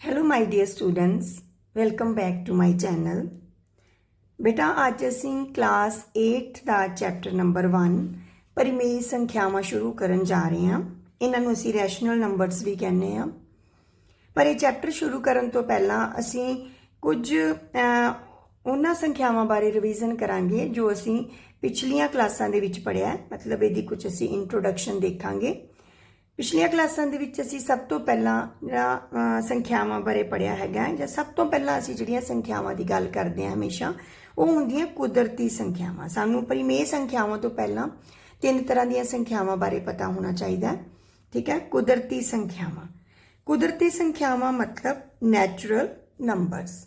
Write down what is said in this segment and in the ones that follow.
Hello my dear students welcome back to my channel ਬੇਟਾ, ਅੱਜ ਅਸੀਂ ਕਲਾਸ 8 ਦਾ ਚੈਪਟਰ ਨੰਬਰ 1 ਪਰਿਮੇਯ ਸੰਖਿਆਵਾਂ ਸ਼ੁਰੂ ਕਰਨ ਜਾ ਰਹੇ ਹਾਂ। ਇਹਨਾਂ ਨੂੰ ਅਸੀਂ ਰੈਸ਼ਨਲ ਨੰਬਰਸ ਵੀ ਕਹਿੰਦੇ ਹਾਂ। ਪਰ ਇਹ ਚੈਪਟਰ ਸ਼ੁਰੂ ਕਰਨ ਤੋਂ ਪਹਿਲਾਂ ਅਸੀਂ ਕੁਝ ਉਹਨਾਂ ਸੰਖਿਆਵਾਂ ਬਾਰੇ ਰਿਵੀਜ਼ਨ ਕਰਾਂਗੇ ਜੋ ਅਸੀਂ ਪਿਛਲੀਆਂ ਕਲਾਸਾਂ ਦੇ ਵਿੱਚ ਪੜ੍ਹਿਆ ਮਤਲਬ ਇਹਦੀ ਕੁਝ ਅਸੀਂ ਇੰਟਰੋਡਕਸ਼ਨ ਦੇਖਾਂਗੇ। ਪਿਛਲੀਆਂ ਕਲਾਸਾਂ ਦੇ ਵਿੱਚ ਅਸੀਂ ਸਭ ਤੋਂ ਪਹਿਲਾਂ, ਜਿਹੜਾ ਸੰਖਿਆਵਾਂ ਬਾਰੇ ਪੜਿਆ ਹੈਗਾ ਜਾਂ ਸਭ ਤੋਂ ਪਹਿਲਾਂ ਅਸੀਂ ਜਿਹੜੀਆਂ ਸੰਖਿਆਵਾਂ ਦੀ ਗੱਲ ਕਰਦੇ ਹਾਂ ਹਮੇਸ਼ਾ, ਉਹ ਹੁੰਦੀਆਂ ਕੁਦਰਤੀ ਸੰਖਿਆਵਾਂ। ਸਾਨੂੰ ਪਰਿਮੇਯ ਸੰਖਿਆਵਾਂ ਤੋਂ ਪਹਿਲਾਂ ਤਿੰਨ ਤਰ੍ਹਾਂ ਦੀਆਂ ਸੰਖਿਆਵਾਂ ਬਾਰੇ ਪਤਾ ਹੋਣਾ ਚਾਹੀਦਾ ਠੀਕ ਹੈ? ਕੁਦਰਤੀ ਸੰਖਿਆਵਾਂ। ਕੁਦਰਤੀ ਸੰਖਿਆਵਾਂ ਮਤਲਬ ਨੈਚੁਰਲ ਨੰਬਰਸ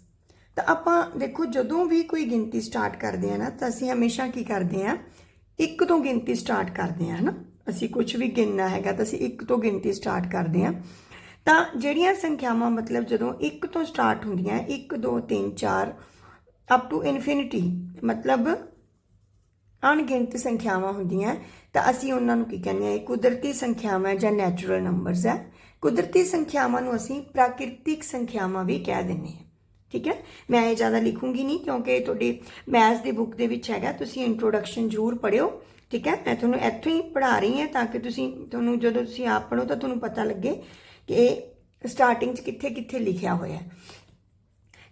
ਤਾਂ ਆਪਾਂ ਦੇਖੋ, ਜਦੋਂ ਵੀ ਕੋਈ ਗਿਣਤੀ ਸਟਾਰਟ ਕਰਦੇ ਆ ਨਾ, ਤਾਂ ਅਸੀਂ ਹਮੇਸ਼ਾ ਕੀ ਕਰਦੇ ਆ ਇੱਕ ਤੋਂ ਗਿਣਤੀ ਸਟਾਰਟ ਕਰਦੇ ਆ ਹਨਾ? ਅਸੀਂ ਕੁਝ ਵੀ ਗਿਣਨਾ ਹੈਗਾ ਤਾਂ ਅਸੀਂ ਇੱਕ ਤੋਂ ਗਿਣਤੀ ਸਟਾਰਟ ਕਰਦੇ ਹਾਂ। ਤਾਂ ਜਿਹੜੀਆਂ ਸੰਖਿਆਵਾਂ ਮਤਲਬ ਜਦੋਂ ਇੱਕ ਤੋਂ ਸਟਾਰਟ ਹੁੰਦੀਆਂ 1 2 3 4 ਅਪ ਟੂ ਇਨਫਿਨਿਟੀ ਮਤਲਬ ਅਣਗਿਣਤ ਸੰਖਿਆਵਾਂ ਹੁੰਦੀਆਂ। ਤਾਂ ਅਸੀਂ ਉਹਨਾਂ ਨੂੰ ਕੀ ਕਹਿੰਦੇ ਆ ਇਹ ਕੁਦਰਤੀ ਸੰਖਿਆਵਾਂ ਜਾਂ ਨੈਚੁਰਲ ਨੰਬਰਸ ਹੈ। ਕੁਦਰਤੀ ਸੰਖਿਆਵਾਂ ਨੂੰ ਅਸੀਂ ਪ੍ਰਾਕਿਰਤਿਕ ਸੰਖਿਆਵਾਂ ਵੀ ਕਹਿ ਦਿੰਦੇ ਹਾਂ। ਠੀਕ ਹੈ? ਮੈਂ ਇਹ ਜ਼ਿਆਦਾ ਲਿਖੂੰਗੀ ਨਹੀਂ ਕਿਉਂਕਿ ਤੁਹਾਡੀ ਮੈਥਸ ਦੀ ਬੁੱਕ ਦੇ ਵਿੱਚ ਹੈਗਾ। ਤੁਸੀਂ ਇੰਟਰੋਡਕਸ਼ਨ ਜ਼ਰੂਰ ਪੜਿਓ ਠੀਕ ਹੈ, ਮੈਂ ਤੁਹਾਨੂੰ ਇੱਥੋਂ ਹੀ ਪੜ੍ਹਾ ਰਹੀ ਹਾਂ ਤਾਂ ਕਿ ਤੁਸੀਂ ਤੁਹਾਨੂੰ ਜਦੋਂ ਤੁਸੀਂ ਆਪ ਪੜੋ ਤਾਂ ਤੁਹਾਨੂੰ ਪਤਾ ਲੱਗੇ ਕਿ ਇਹ ਸਟਾਰਟਿੰਗ 'ਚ ਕਿੱਥੇ ਕਿੱਥੇ ਲਿਖਿਆ ਹੋਇਆ ਹੈ।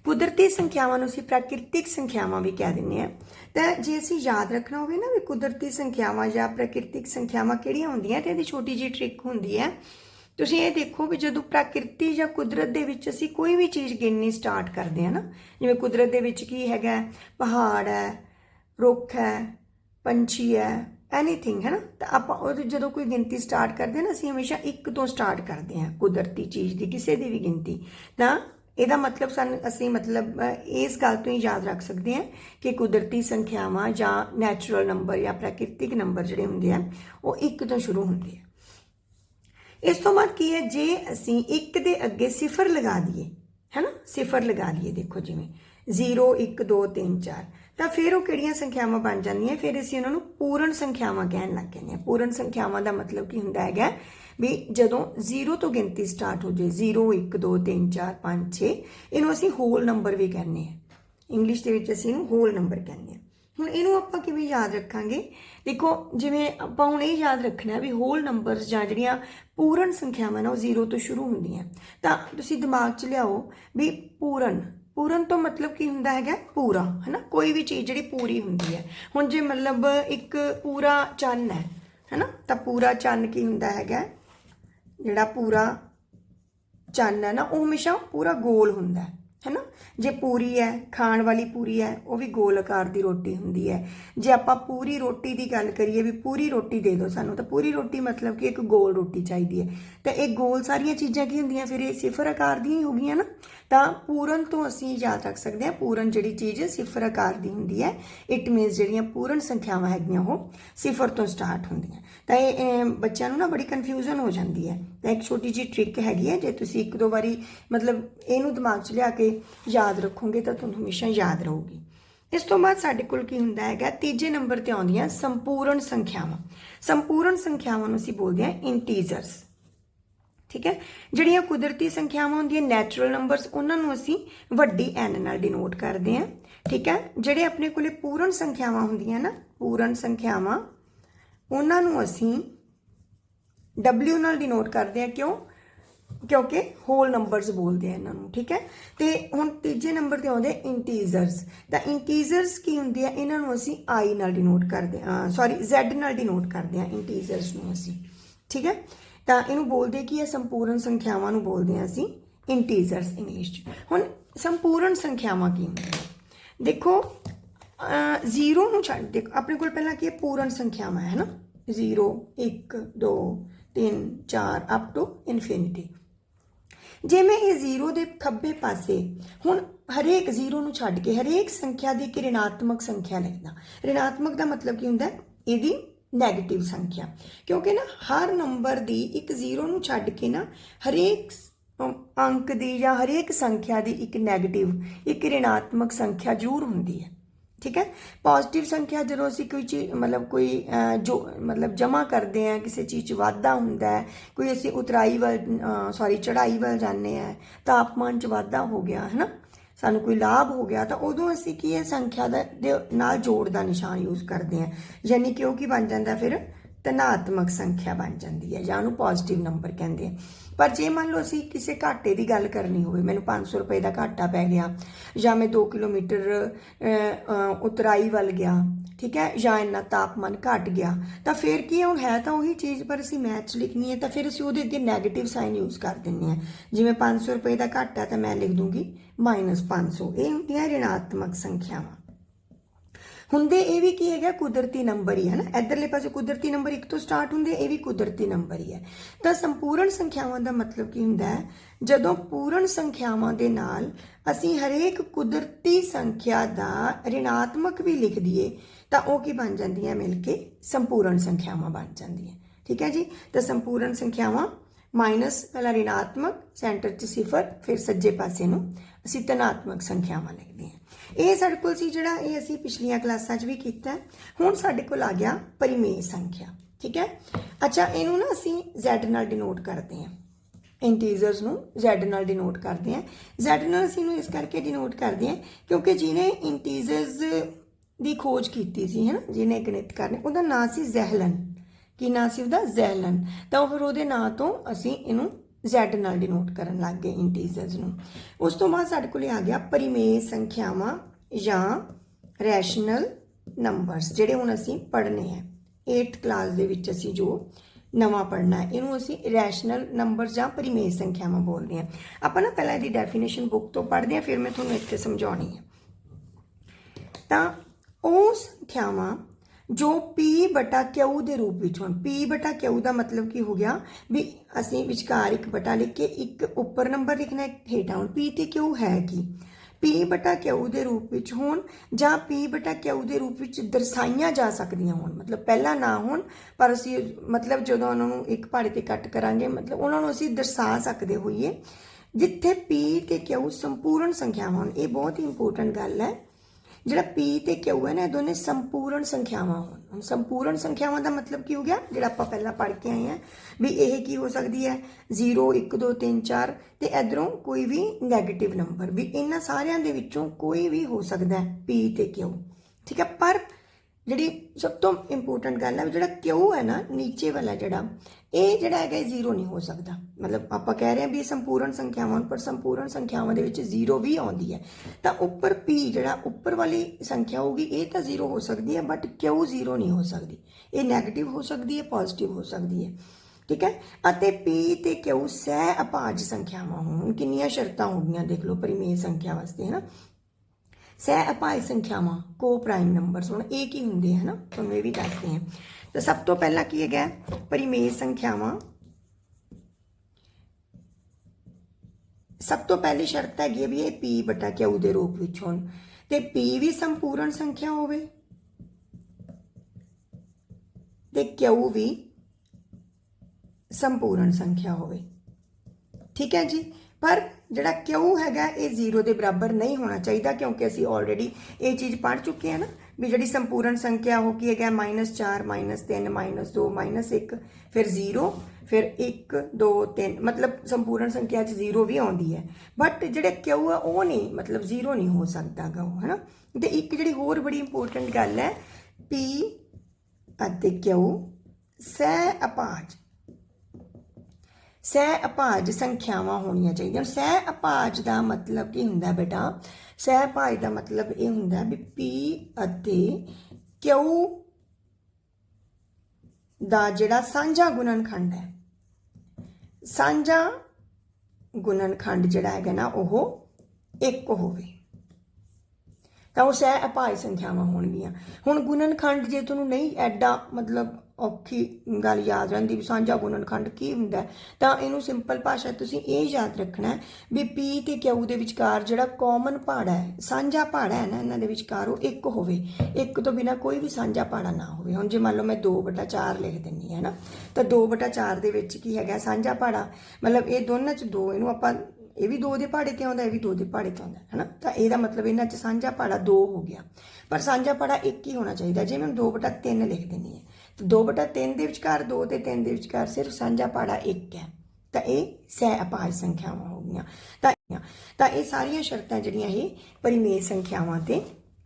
ਕੁਦਰਤੀ ਸੰਖਿਆਵਾਂ ਨੂੰ ਅਸੀਂ ਪ੍ਰਾਕਿਰਤਿਕ ਸੰਖਿਆਵਾਂ ਵੀ ਕਹਿ ਦਿੰਦੇ ਆ ਤਾਂ ਜੇ ਅਸੀਂ ਯਾਦ ਰੱਖਣਾ ਹੋਵੇ ਨਾ ਵੀ ਕੁਦਰਤੀ ਸੰਖਿਆਵਾਂ ਜਾਂ ਪ੍ਰਾਕਿਰਤਿਕ ਸੰਖਿਆਵਾਂ ਕਿਹੜੀਆਂ ਹੁੰਦੀਆਂ ਤੇ ਇਹਦੀ ਛੋਟੀ ਜਿਹੀ ਟ੍ਰਿਕ ਹੁੰਦੀ ਹੈ। ਤੁਸੀਂ ਇਹ ਦੇਖੋ ਵੀ ਜਦੋਂ ਪ੍ਰਕਿਰਤੀ ਜਾਂ ਕੁਦਰਤ ਦੇ ਵਿੱਚ ਅਸੀਂ ਕੋਈ ਵੀ ਚੀਜ਼ ਗਿਣਨੀ ਸਟਾਰਟ ਕਰਦੇ ਹਾਂ ਨਾ, ਜਿਵੇਂ ਕੁਦਰਤ ਦੇ ਵਿੱਚ ਕੀ ਹੈਗਾ ਪਹਾੜ ਹੈ, ਰੁੱਖ ਹੈ ਪੰਛੀ ਹੈ ਐਨੀਥਿੰਗ ਹੈ ਨਾ? ਤਾਂ ਆਪਾਂ ਉਹ ਜਦੋਂ ਕੋਈ ਗਿਣਤੀ ਸਟਾਰਟ ਕਰਦੇ ਹਾਂ ਨਾ, ਅਸੀਂ ਹਮੇਸ਼ਾ ਇੱਕ ਤੋਂ ਸਟਾਰਟ ਕਰਦੇ ਹਾਂ, ਕੁਦਰਤੀ ਚੀਜ਼ ਦੀ, ਕਿਸੇ ਦੀ ਵੀ ਗਿਣਤੀ। ਤਾਂ ਇਹਦਾ ਮਤਲਬ ਸਾਨੂੰ, ਅਸੀਂ ਮਤਲਬ ਇਸ ਗੱਲ ਤੋਂ ਹੀ ਯਾਦ ਰੱਖ ਸਕਦੇ ਹਾਂ ਕਿ ਕੁਦਰਤੀ ਸੰਖਿਆਵਾਂ ਜਾਂ ਨੈਚੁਰਲ ਨੰਬਰ ਜਾਂ ਪ੍ਰਾਕਿਰਤਿਕ ਨੰਬਰ ਜਿਹੜੇ ਹੁੰਦੇ ਆ, ਉਹ ਇੱਕ ਤੋਂ ਸ਼ੁਰੂ ਹੁੰਦੇ ਆ। ਇਸ ਤੋਂ ਬਾਅਦ ਕੀ ਹੈ? ਜੇ ਅਸੀਂ ਇੱਕ ਦੇ ਅੱਗੇ ਸਿਫਰ ਲਗਾ ਦਈਏ ਹੈਨਾ ਸਿਫਰ ਲਗਾ ਦਈਏ, ਦੇਖੋ ਜਿਵੇਂ। 0 1 2 3 4 ਤਾਂ ਫਿਰ ਉਹ ਕਿਹੜੀਆਂ ਸੰਖਿਆਵਾਂ ਬਣ ਜਾਂਦੀਆਂ? ਫਿਰ ਅਸੀਂ ਉਹਨਾਂ ਨੂੰ ਪੂਰਨ ਸੰਖਿਆਵਾਂ ਕਹਿਣ ਲੱਗ ਜਾਂਦੇ ਹਾਂ। ਪੂਰਨ ਸੰਖਿਆਵਾਂ ਦਾ ਮਤਲਬ ਕੀ ਹੁੰਦਾ ਹੈਗਾ ਵੀ ਜਦੋਂ 0 ਤੋਂ ਗਿਣਤੀ ਸਟਾਰਟ ਹੋ ਜੇ 0 1 2 3 4 5 6 ਇਹਨੂੰ ਅਸੀਂ ਹੋਲ ਨੰਬਰ ਵੀ ਕਹਿੰਦੇ ਹਾਂ। ਇੰਗਲਿਸ਼ ਦੇ ਵਿੱਚ ਅਸੀਂ ਇਹਨੂੰ ਹੋਲ ਨੰਬਰ ਕਹਿੰਦੇ ਹਾਂ। ਹੁਣ ਇਹਨੂੰ ਆਪਾਂ ਕਿਵੇਂ ਯਾਦ ਰੱਖਾਂਗੇ? ਦੇਖੋ, ਜਿਵੇਂ ਆਪਾਂ ਹੁਣ ਇਹ ਯਾਦ ਰੱਖਣਾ ਵੀ ਹੋਲ ਨੰਬਰਸ ਜਾਂ ਜਿਹੜੀਆਂ ਪੂਰਨ ਸੰਖਿਆਵਾਂ ਨੇ ਉਹ 0 ਤੋਂ ਸ਼ੁਰੂ ਹੁੰਦੀਆਂ। ਤਾਂ ਤੁਸੀਂ ਦਿਮਾਗ 'ਚ ਲਿਆਓ ਵੀ ਪੂਰਨ ਪੂਰਨ ਤੋਂ ਮਤਲਬ ਕੀ ਹੁੰਦਾ ਹੈਗਾ ਪੂਰਾ, ਹੈਨਾ? ਕੋਈ ਵੀ ਚੀਜ਼ ਜਿਹੜੀ ਪੂਰੀ ਹੁੰਦੀ ਹੈ। ਹੁਣ ਜੇ ਮਤਲਬ ਇੱਕ ਪੂਰਾ ਚੰਨ ਹੈ, ਹੈਨਾ? ਤਾਂ ਪੂਰਾ ਚੰਨ ਕੀ ਹੁੰਦਾ ਹੈਗਾ ਜਿਹੜਾ ਪੂਰਾ ਚੰਨ ਹੈ ਨਾ, ਉਹ ਹਮੇਸ਼ਾ ਪੂਰਾ ਗੋਲ ਹੁੰਦਾ ਹੈ, ਹੈਨਾ? ਜੇ ਪੂਰੀ ਹੈ, ਖਾਣ ਵਾਲੀ ਪੂਰੀ ਹੈ, ਉਹ ਵੀ ਗੋਲ ਆਕਾਰ ਦੀ ਰੋਟੀ ਹੁੰਦੀ ਹੈ। ਜੇ ਆਪਾਂ ਪੂਰੀ ਰੋਟੀ ਦੀ ਗੱਲ ਕਰੀਏ ਵੀ ਪੂਰੀ ਰੋਟੀ ਦੇ ਦਿਓ ਸਾਨੂੰ, ਤਾਂ ਪੂਰੀ ਰੋਟੀ ਮਤਲਬ ਕਿ ਇੱਕ ਗੋਲ ਰੋਟੀ ਚਾਹੀਦੀ ਹੈ। ਤਾਂ ਇਹ ਗੋਲ ਸਾਰੀਆਂ ਚੀਜ਼ਾਂ ਕੀ ਹੁੰਦੀਆਂ, ਫਿਰ ਇਹ ਸਿਫਰ ਆਕਾਰ ਦੀਆਂ ਹੀ ਹੋ ਗਈਆਂ ਨਾ। ਤਾਂ ਪੂਰਨ ਤੋਂ ਅਸੀਂ ਯਾਦ ਰੱਖ ਸਕਦੇ ਹਾਂ, ਪੂਰਨ ਜਿਹੜੀ ਚੀਜ਼ ਸਿਫਰ ਆਕਾਰ ਦੀ ਹੁੰਦੀ ਹੈ। ਇਟ ਮੀਨਸ ਜਿਹੜੀਆਂ ਪੂਰਨ ਸੰਖਿਆਵਾਂ ਹੈਗੀਆਂ, ਉਹ ਸਿਫਰ ਤੋਂ ਸਟਾਰਟ ਹੁੰਦੀਆਂ। ਤਾਂ ਇਹ ਬੱਚਿਆਂ ਨੂੰ ਨਾ ਬੜੀ ਕਨਫਿਊਜ਼ਨ ਹੋ ਜਾਂਦੀ ਹੈ। ਤਾਂ ਇੱਕ ਛੋਟੀ ਜਿਹੀ ਟ੍ਰਿਕ ਹੈਗੀ ਹੈ, ਜੇ ਤੁਸੀਂ ਇੱਕ ਦੋ ਵਾਰੀ ਮਤਲਬ ਇਹਨੂੰ ਦਿਮਾਗ 'ਚ ਲਿਆ ਕੇ ਯਾਦ ਰੱਖੋਗੇ ਤਾਂ ਤੁਹਾਨੂੰ ਹਮੇਸ਼ਾ ਯਾਦ ਰਹੂਗੀ ਇਸ ਤੋਂ ਬਾਅਦ ਸਾਡੇ ਕੋਲ ਕੀ ਹੁੰਦਾ ਹੈਗਾ ਤੀਜੇ ਨੰਬਰ ਤੇ ਆਉਂਦੀਆਂ ਸੰਪੂਰਨ ਸੰਖਿਆਵਾਂ ਸੰਪੂਰਨ ਸੰਖਿਆਵਾਂ ਨੂੰ ਅਸੀਂ ਬੋਲਦੇ ਹਾਂ ਇੰਟੀਜ਼ਰਸ ਠੀਕ ਹੈ ਜਿਹੜੀਆਂ ਕੁਦਰਤੀ ਸੰਖਿਆਵਾਂ ਹੁੰਦੀਆਂ ਨੈਚੁਰਲ ਨੰਬਰਸ ਉਹਨਾਂ ਨੂੰ ਅਸੀਂ ਵੱਡੀ n ਨਾਲ ਡਿਨੋਟ ਕਰਦੇ ਹਾਂ ਠੀਕ ਹੈ ਜਿਹੜੇ ਆਪਣੇ ਕੋਲੇ ਪੂਰਨ ਸੰਖਿਆਵਾਂ ਹੁੰਦੀਆਂ ਨਾ ਪੂਰਨ ਸੰਖਿਆਵਾਂ ਉਹਨਾਂ ਨੂੰ ਅਸੀਂ w ਨਾਲ ਡਿਨੋਟ ਕਰਦੇ ਹਾਂ ਕਿਉਂ ਕਿਉਂਕਿ ਹੋਲ ਨੰਬਰਸ ਬੋਲਦੇ ਆ ਇਹਨਾਂ ਨੂੰ, ਠੀਕ ਹੈ? ਤੇ ਹੁਣ ਤੀਜੇ ਨੰਬਰ ਤੇ ਆਉਂਦੇ ਇੰਟੀਜ਼ਰਸ ਤਾਂ ਇੰਟੀਜ਼ਰਸ ਕੀ ਹੁੰਦੇ ਆ? ਇਹਨਾਂ ਨੂੰ ਅਸੀਂ i ਨਾਲ ਡਿਨੋਟ ਕਰਦੇ ਆ ਸੌਰੀ z ਨਾਲ ਡਿਨੋਟ ਕਰਦੇ ਆ ਇੰਟੀਜ਼ਰਸ ਨੂੰ ਅਸੀਂ, ਠੀਕ ਹੈ? ਤਾਂ ਇਹਨੂੰ ਬੋਲਦੇ ਕੀ ਹੈ ਸੰਪੂਰਨ ਸੰਖਿਆਵਾਂ ਨੂੰ ਬੋਲਦੇ ਆ ਅਸੀਂ ਇੰਟੀਜ਼ਰਸ ਇੰਗਲਿਸ਼ 'ਚ। ਹੁਣ ਸੰਪੂਰਨ ਸੰਖਿਆਵਾਂ ਕੀ ਹੁੰਦੀਆਂ? ਦੇਖੋ ਜ਼ੀਰੋ ਨੂੰ ਛੱਡ, ਦੇਖੋ, ਆਪਣੇ ਕੋਲ ਪਹਿਲਾਂ ਕੀ ਹੈ? ਪੂਰਨ ਸੰਖਿਆਵਾਂ ਹੈ ਨਾ? 0 1 2 3 4 ਅਪ ਟੂ ਇਨਫਿਨਿਟੀ ਜਿਵੇਂ ਇਹ ਜ਼ੀਰੋ ਦੇ ਖੱਬੇ ਪਾਸੇ ਹੁਣ ਹਰੇਕ ਜ਼ੀਰੋ ਨੂੰ ਛੱਡ ਕੇ ਹਰੇਕ ਸੰਖਿਆ ਦੀ ਇੱਕ ਰਿਣਾਤਮਕ ਸੰਖਿਆ ਲਿਖਦਾ, ਰਿਣਾਤਮਕ ਦਾ ਮਤਲਬ ਕੀ ਹੁੰਦਾ? ਇਹਦੀ 네ਗੇਟਿਵ ਸੰਖਿਆ। ਕਿਉਂਕਿ ਨਾ ਹਰ ਨੰਬਰ ਦੀ ਇੱਕ ਜ਼ੀਰੋ ਨੂੰ ਛੱਡ ਕੇ ਨਾ ਹਰੇਕ ਅੰਕ ਦੀ ਜਾਂ ਹਰੇਕ ਸੰਖਿਆ ਦੀ ਇੱਕ 네ਗੇਟਿਵ ਇੱਕ ਰਿਣਾਤਮਕ ਸੰਖਿਆ ਜ਼ਰੂਰ ਹੁੰਦੀ ਹੈ। ਠੀਕ ਹੈ? ਪੋਜ਼ਿਟਿਵ ਸੰਖਿਆ ਜਦੋਂ ਅਸੀਂ ਕੋਈ ਚੀਜ਼ ਮਤਲਬ ਕੋਈ ਜੋ, ਮਤਲਬ ਜਮਾ ਕਰਦੇ ਆ ਕਿਸੇ ਚੀਜ਼ 'ਚ ਵਾਧਾ ਹੁੰਦਾ ਹੈ, ਕੋਈ ਅਸੀਂ ਉਤਰਾਈ ਵੱਲ ਸੌਰੀ ਚੜਾਈ ਵੱਲ ਜਾਂਦੇ ਆ ਤਾਪਮਾਨ 'ਚ ਵਾਧਾ ਹੋ ਗਿਆ ਹੈ ਨਾ ਸਾਨੂੰ ਕੋਈ ਲਾਭ ਹੋ ਗਿਆ, ਤਾਂ ਉਦੋਂ ਅਸੀਂ ਕੀ ਹੈ, ਸੰਖਿਆ ਦਾ, ਦੇ ਨਾਲ ਜੋੜ ਦਾ ਨਿਸ਼ਾਨ ਯੂਜ਼ ਕਰਦੇ ਆ ਯਾਨੀ ਕਿ ਉਹ ਕੀ ਬਣ ਜਾਂਦਾ ਫਿਰ? ਧਨਾਤਮਕ ਸੰਖਿਆ ਬਣ ਜਾਂਦੀ ਹੈ ਜਾਂ ਉਹਨੂੰ ਪੋਜ਼ਿਟਿਵ ਨੰਬਰ ਕਹਿੰਦੇ ਆ। ਪਰ ਜੇ ਮੰਨ ਲਓ ਅਸੀਂ ਕਿਸੇ ਘਾਟੇ ਦੀ ਗੱਲ ਕਰਨੀ ਹੋਵੇ, ਮੈਨੂੰ 500 ਰੁਪਏ ਦਾ ਘਾਟਾ ਪੈ ਗਿਆ ਜਾਂ ਮੈਂ 2 ਕਿਲੋਮੀਟਰ ਉਤਰਾਈ ਵੱਲ ਗਿਆ, ਠੀਕ ਹੈ, ਜਾਂ ਇੰਨਾ ਤਾਪਮਾਨ ਘਟ ਗਿਆ, ਤਾਂ ਫਿਰ ਕੀ ਹੁਣ ਹੈ ਤਾਂ ਉਹੀ ਚੀਜ਼, ਪਰ ਅਸੀਂ ਮੈਥ ਲਿਖਣੀ ਹੈ ਤਾਂ ਫਿਰ ਅਸੀਂ ਉਹਦੇ ਅੱਗੇ 네ਗੇਟਿਵ ਸਾਈਨ ਯੂਜ਼ ਕਰ ਦਿੰਦੇ ਹਾਂ। ਜਿਵੇਂ 500 ਰੁਪਏ ਦਾ ਘਾਟਾ ਤਾਂ ਮੈਂ ਲਿਖ ਦੂੰਗੀ -500 ਇਹ ਹੁੰਦੀਆਂ ਰਿਣਾਤਮਕ ਸੰਖਿਆਵਾਂ। ਹੁੰਦੇ ਇਹ ਵੀ ਕੀ ਹੈਗਾ, ਕੁਦਰਤੀ ਨੰਬਰ ਹੀ ਹੈ ਨਾ। ਇਧਰਲੇ ਪਾਸੇ ਕੁਦਰਤੀ ਨੰਬਰ 1 ਤੋਂ ਸਟਾਰਟ ਹੁੰਦੇ, ਇਹ ਵੀ ਕੁਦਰਤੀ ਨੰਬਰ ਹੀ ਹੈ। ਤਾਂ ਸੰਪੂਰਨ ਸੰਖਿਆਵਾਂ ਦਾ ਮਤਲਬ ਕੀ ਹੁੰਦਾ ਹੈ? ਜਦੋਂ ਪੂਰਨ ਸੰਖਿਆਵਾਂ ਦੇ ਨਾਲ ਅਸੀਂ ਹਰੇਕ ਕੁਦਰਤੀ ਸੰਖਿਆ ਦਾ ਰਿਣਾਤਮਕ ਵੀ ਲਿਖ ਦਈਏ, ਤਾਂ ਉਹ ਕੀ ਬਣ ਜਾਂਦੀਆਂ ਮਿਲ ਕੇ ਸੰਪੂਰਨ ਸੰਖਿਆਵਾਂ ਬਣ ਜਾਂਦੀਆਂ। ਠੀਕ ਹੈ ਜੀ? ਤਾਂ ਸੰਪੂਰਨ ਸੰਖਿਆਵਾਂ ਮਾਈਨਸ ਪਹਿਲਾਂ ਰਿਣਾਤਮਕ ਸੈਂਟਰ 'ਚ ਸਿਫਰ, ਫਿਰ ਸੱਜੇ ਪਾਸੇ ਨੂੰ। ਅਸੀਂ ਧਨਾਤਮਕ ਸੰਖਿਆਵਾਂ ਲਿਖਦੇ ਹਾਂ। ਇਹ ਸਾਡੇ ਕੋਲ ਸੀ ਜਿਹੜਾ ਇਹ ਅਸੀਂ ਪਿਛਲੀਆਂ ਕਲਾਸਾਂ 'ਚ ਵੀ ਕੀਤਾ। ਹੁਣ ਸਾਡੇ ਕੋਲ ਆ ਗਿਆ ਪਰਿਮੇਯ ਸੰਖਿਆ, ਠੀਕ ਹੈ? ਅੱਛਾ, ਇਹਨੂੰ ਨਾ ਅਸੀਂ z ਨਾਲ ਡਿਨੋਟ ਕਰਦੇ ਹਾਂ। ਇੰਟੀਜ਼ਰਸ ਨੂੰ z ਨਾਲ ਡਿਨੋਟ ਕਰਦੇ ਹਾਂ। Z ਨਾਲ ਅਸੀਂ ਇਹਨੂੰ ਇਸ ਕਰਕੇ ਡਿਨੋਟ ਕਰਦੇ ਹਾਂ ਕਿਉਂਕਿ ਜਿਹਨੇ ਇੰਟੀਜ਼ਰਸ ਦੀ ਖੋਜ ਕੀਤੀ ਸੀ ਹੈ ਨਾ ਜਿਹਨੇ ਗਣਿਤ ਕਰਨੇ, ਉਹਦਾ ਨਾਂ ਸੀ ਜ਼ਹਿਲਨ। ਕੀ ਨਾਂ ਸੀ ਉਹਦਾ ਜ਼ੈਲਨ ਤਾਂ ਉਹ ਫਿਰ ਉਹਦੇ ਨਾਂ ਤੋਂ ਅਸੀਂ ਇਹਨੂੰ z ਨਾਲ ਡਿਨੋਟ ਕਰਨ ਲੱਗ ਗਏ ਇੰਟੀਜ਼ਰਸ ਨੂੰ। ਉਸ ਤੋਂ ਬਾਅਦ ਸਾਡੇ ਕੋਲੇ ਆ ਗਿਆ ਪਰਿਮੇਯ ਸੰਖਿਆਵਾਂ ਜਾਂ ਰੈਸ਼ਨਲ ਨੰਬਰਸ ਜਿਹੜੇ ਹੁਣ ਅਸੀਂ ਪੜ੍ਹਨੇ ਆ 8th ਕਲਾਸ ਦੇ ਵਿੱਚ ਅਸੀਂ ਜੋ ਨਵਾਂ ਪੜ੍ਹਨਾ ਇਹਨੂੰ ਅਸੀਂ ਰੈਸ਼ਨਲ ਨੰਬਰਸ ਜਾਂ ਪਰਿਮੇਯ ਸੰਖਿਆਵਾਂ ਬੋਲਦੇ ਹਾਂ। ਆਪਾਂ ਨਾ ਪਹਿਲਾਂ ਇਹਦੀ ਡੈਫੀਨੇਸ਼ਨ ਬੁੱਕ ਤੋਂ ਪੜ੍ਹਦੇ ਹਾਂ, ਫਿਰ ਮੈਂ ਤੁਹਾਨੂੰ ਇੱਥੇ ਸਮਝਾਉਣੀ ਹੈ। ਤਾਂ ਉਹ ਸੰਖਿਆਵਾਂ ਜੋ p ਬਟਾ q ਦੇ ਰੂਪ ਵਿੱਚ ਹੋਣ। P ਬਟਾ q ਦਾ ਮਤਲਬ ਕੀ ਹੋ ਗਿਆ? ਵੀ ਅਸੀਂ ਵਿਚਕਾਰ ਇੱਕ ਬਟਾ ਲਿਖ ਕੇ ਇੱਕ ਉੱਪਰ ਨੰਬਰ ਲਿਖਣਾ ਹੈ ਹੇਠਾਂ ਹੁਣ। P ਤੇ q ਹੈ ਕੀ? P ਬਟਾ q ਦੇ ਰੂਪ ਵਿੱਚ ਹੋਣ ਜਾਂ p ਬਟਾ q ਦੇ ਰੂਪ ਵਿੱਚ ਦਰਸਾਈਆਂ ਜਾ ਸਕਦੀਆਂ ਹੋਣ। ਮਤਲਬ ਪਹਿਲਾਂ ਨਾ ਹੋਣ, ਪਰ ਅਸੀਂ ਮਤਲਬ ਜਦੋਂ ਉਹਨਾਂ ਨੂੰ ਇੱਕ ਪਹਾੜੇ ਤੇ ਕੱਟ ਕਰਾਂਗੇ, ਮਤਲਬ ਉਹਨਾਂ ਨੂੰ ਅਸੀਂ ਦਰਸਾ ਸਕਦੇ ਹੋਈਏ। ਜਿੱਥੇ p ਤੇ q ਸੰਪੂਰਨ ਸੰਖਿਆਵਾਂ ਹੋਣ, ਇਹ ਬਹੁਤ ਹੀ ਇੰਪੋਰਟੈਂਟ ਗੱਲ ਹੈ। ਜਿਹੜਾ p ਤੇ q ਹੈ ਨਾ, ਇਹ ਦੋਨੇ ਸੰਪੂਰਨ ਸੰਖਿਆਵਾਂ ਹੋਣ। ਹੁਣ ਸੰਪੂਰਨ ਸੰਖਿਆਵਾਂ ਦਾ ਮਤਲਬ ਕੀ ਹੋ ਗਿਆ? ਜਿਹੜਾ ਆਪਾਂ ਪਹਿਲਾਂ ਪੜ੍ਹ ਕੇ ਆਏ ਆ ਵੀ ਇਹ ਕੀ ਹੋ ਸਕਦੀ ਹੈ? 0 1 2 3 4 ਤੇ ਇਧਰੋਂ ਕੋਈ ਵੀ 네ਗੇਟਿਵ ਨੰਬਰ ਵੀ ਇਹਨਾਂ ਸਾਰਿਆਂ ਦੇ ਵਿੱਚੋਂ ਕੋਈ ਵੀ ਹੋ ਸਕਦਾ ਹੈ p ਤੇ q ਠੀਕ ਹੈ? ਪਰ ਜਿਹੜੀ ਸਭ ਤੋਂ ਇੰਪੋਰਟੈਂਟ ਗੱਲ ਹੈ ਵੀ ਜਿਹੜਾ q ਹੈ ਨਾ ਨੀਚੇ ਵਾਲਾ ਜਿਹੜਾ ਇਹ ਜਿਹੜਾ ਹੈਗਾ ਜ਼ੀਰੋ ਨਹੀਂ ਹੋ ਸਕਦਾ। ਮਤਲਬ ਆਪਾਂ ਕਹਿ ਰਹੇ ਹਾਂ ਵੀ ਇਹ ਸੰਪੂਰਨ ਸੰਖਿਆਵਾਂ ਹਨ, ਪਰ ਸੰਪੂਰਨ ਸੰਖਿਆਵਾਂ ਦੇ ਵਿੱਚ ਜ਼ੀਰੋ ਵੀ ਆਉਂਦੀ ਹੈ। ਤਾਂ ਉੱਪਰ p ਜਿਹੜਾ ਉੱਪਰ ਵਾਲੀ ਸੰਖਿਆ ਹੋਊਗੀ ਇਹ ਤਾਂ ਜ਼ੀਰੋ ਹੋ ਸਕਦੀ ਹੈ ਬਟ q ਜ਼ੀਰੋ ਨਹੀਂ ਹੋ ਸਕਦੀ? ਇਹ 네ਗੇਟਿਵ ਹੋ ਸਕਦੀ ਹੈ ਪੋਜ਼ਿਟਿਵ ਹੋ ਸਕਦੀ ਹੈ। ਠੀਕ ਹੈ? ਅਤੇ p ਤੇ q ਸਹਿ ਅਪਾਜ ਸੰਖਿਆਵਾਂ ਹੋਣ ਕਿੰਨੀਆਂ ਸ਼ਰਤਾਂ ਹੋਗੀਆਂ ਦੇਖ ਲਓ ਪਰਿਮੇਯ ਸੰਖਿਆ ਵਾਸਤੇ ਹੈ ਨਾ? ਸਹਿ ਅਪਾਈ ਸੰਖਿਆਵਾਂ ਕੋ ਪ੍ਰਾਈਮ ਨੰਬਰਸ ਹੁਣ ਇਹ ਕੀ ਹੁੰਦੇ ਹਨ ਤੁਹਾਨੂੰ ਇਹ ਵੀ ਦੱਸਦੇ ਹਾਂ ਤਾਂ ਸਭ ਤੋਂ ਪਹਿਲਾਂ ਕੀ ਹੈਗਾ ਪਰਿਮੇਯ ਸੰਖਿਆਵਾਂ ਸਭ ਤੋਂ ਪਹਿਲੀ ਸ਼ਰਤ ਹੈਗੀ ਹੈ ਵੀ ਇਹ p ਬਟਾ q ਦੇ ਰੂਪ ਵਿੱਚ ਹੋਣ ਤੇ p ਵੀ ਸੰਪੂਰਨ ਸੰਖਿਆ ਹੋਵੇ ਤੇ q ਵੀ ਸੰਪੂਰਨ ਸੰਖਿਆ ਹੋਵੇ ਠੀਕ ਹੈ ਜੀ ਪਰ ਜਿਹੜਾ ਕਿਉਂ ਹੈਗਾ ਇਹ ਜ਼ੀਰੋ ਦੇ ਬਰਾਬਰ ਨਹੀਂ ਹੋਣਾ ਚਾਹੀਦਾ, ਕਿਉਂਕਿ ਅਸੀਂ ਆਲਰੇਡੀ ਇਹ ਚੀਜ਼ ਪੜ੍ਹ ਚੁੱਕੇ ਹਾਂ ਨਾ, ਵੀ ਜਿਹੜੀ ਸੰਪੂਰਨ ਸੰਖਿਆ ਹੋ ਕੀ ਹੈਗਾ -4 -3 -2 -1 ਫਿਰ 0 ਫਿਰ 1 2 3 ਮਤਲਬ ਸੰਪੂਰਨ ਸੰਖਿਆ 'ਚ 0 ਵੀ ਆਉਂਦੀ ਹੈ। ਬਟ ਜਿਹੜੇ q ਆ, ਉਹ ਨਹੀਂ, ਮਤਲਬ 0 ਨਹੀਂ ਹੋ ਸਕਦਾਗਾ ਉਹ, ਹੈਨਾ? ਤੇ ਇੱਕ ਜਿਹੜੀ ਹੋਰ ਬੜੀ ਇੰਪੋਰਟੈਂਟ ਗੱਲ ਹੈ, ਪੀ ਅਤੇ ਕਿਉ, ਸਹਿ ਅਪਾਜ। ਸਹਿ ਅਪਾਜ ਸੰਖਿਆਵਾਂ ਹੋਣੀਆਂ ਚਾਹੀਦੀਆਂ। ਸਹਿ ਅਪਾਜ ਦਾ ਮਤਲਬ ਕੀ ਹੁੰਦਾ ਬੇਟਾ? ਸਹਿ ਅਪਾਜ ਦਾ ਮਤਲਬ ਇਹ ਹੁੰਦਾ ਵੀ ਪੀ ਅਤੇ q ਦਾ ਜਿਹੜਾ ਸਾਂਝਾ ਗੁਣਨਖੰਡ ਹੈ। ਸਾਂਝਾ ਗੁਣਨਖੰਡ ਜਿਹੜਾ ਹੈਗਾ ਨਾ, ਉਹ ਇੱਕ ਹੋਵੇ। ਤਾਂ ਉਹ ਸਹਿ ਅਪਾਈ ਸੰਖਿਆਵਾਂ ਹੋਣਗੀਆਂ। ਹੁਣ ਗੁਣਨਖੰਡ ਜੇ ਤੁਹਾਨੂੰ ਨਹੀਂ ਐਡਾ ਮਤਲਬ ਔਖੀ ਗੱਲ ਯਾਦ ਰਹਿੰਦੀ ਵੀ ਸਾਂਝਾ ਗੁਣਨਖੰਡ ਕੀ ਹੁੰਦਾ ਤਾਂ ਇਹਨੂੰ ਸਿੰਪਲ ਭਾਸ਼ਾ ਤੁਸੀਂ ਇਹ ਯਾਦ ਰੱਖਣਾ ਵੀ ਪੀ ਤੇ q ਦੇ ਵਿਚਕਾਰ ਜਿਹੜਾ ਕਾਮਨ ਪਹਾੜਾ ਹੈ, ਸਾਂਝਾ ਪਹਾੜਾ ਹੈ ਨਾ, ਇਹਨਾਂ ਦੇ ਵਿਚਕਾਰ ਉਹ ਇੱਕ ਹੋਵੇ। ਇੱਕ ਤੋਂ ਬਿਨਾ ਕੋਈ ਵੀ ਸਾਂਝਾ ਪਹਾੜਾ ਨਾ ਹੋਵੇ। ਹੁਣ ਜੇ ਮੰਨ ਲਓ ਮੈਂ 2/4 ਲਿਖ ਦਿੰਨੀ ਹੈ ਨਾ ਤਾਂ 2/4 ਦੇ ਵਿੱਚ ਕੀ ਹੈਗਾ ਸਾਂਝਾ ਪਹਾੜਾ ਮਤਲਬ ਇਹ ਦੋਨਾਂ 'ਚ ਦੋ, ਇਹਨੂੰ ਆਪਾਂ ਇਹ ਵੀ ਦੋ ਦੇ ਪਹਾੜੇ ਤੇ ਆਉਂਦਾ, ਇਹ ਵੀ ਦੋ ਦੇ ਪਹਾੜੇ ਤੇ ਆਉਂਦਾ, ਹੈਨਾ? ਤਾਂ ਇਹਦਾ ਮਤਲਬ ਇਹਨਾਂ 'ਚ ਸਾਂਝਾ ਪਹਾੜਾ ਦੋ ਹੋ ਗਿਆ। ਪਰ ਸਾਂਝਾ ਪਹਾੜਾ ਇੱਕ ਹੀ ਹੋਣਾ ਚਾਹੀਦਾ। ਜੇ ਮੈਂ 2/3 ਲਿਖ ਦਿੰਨੀ ਹੈ 2/3 ਦੇ ਵਿਚਕਾਰ 2 ਤੇ 3 ਦੇ ਵਿਚਕਾਰ ਸਿਰਫ ਸਾਂਝਾ ਪਹਾੜਾ 1 ਹੈ। ਤਾਂ ਇਹ ਸਹਿ ਅਪਾਜ ਸੰਖਿਆਵਾਂ ਹੋ ਗਈਆਂ। ਤਾਂ ਤਾਂ ਇਹ ਸਾਰੀਆਂ ਸ਼ਰਤਾਂ ਜਿਹੜੀਆਂ ਇਹ ਪਰਿਮੇਯ ਸੰਖਿਆਵਾਂ ਤੇ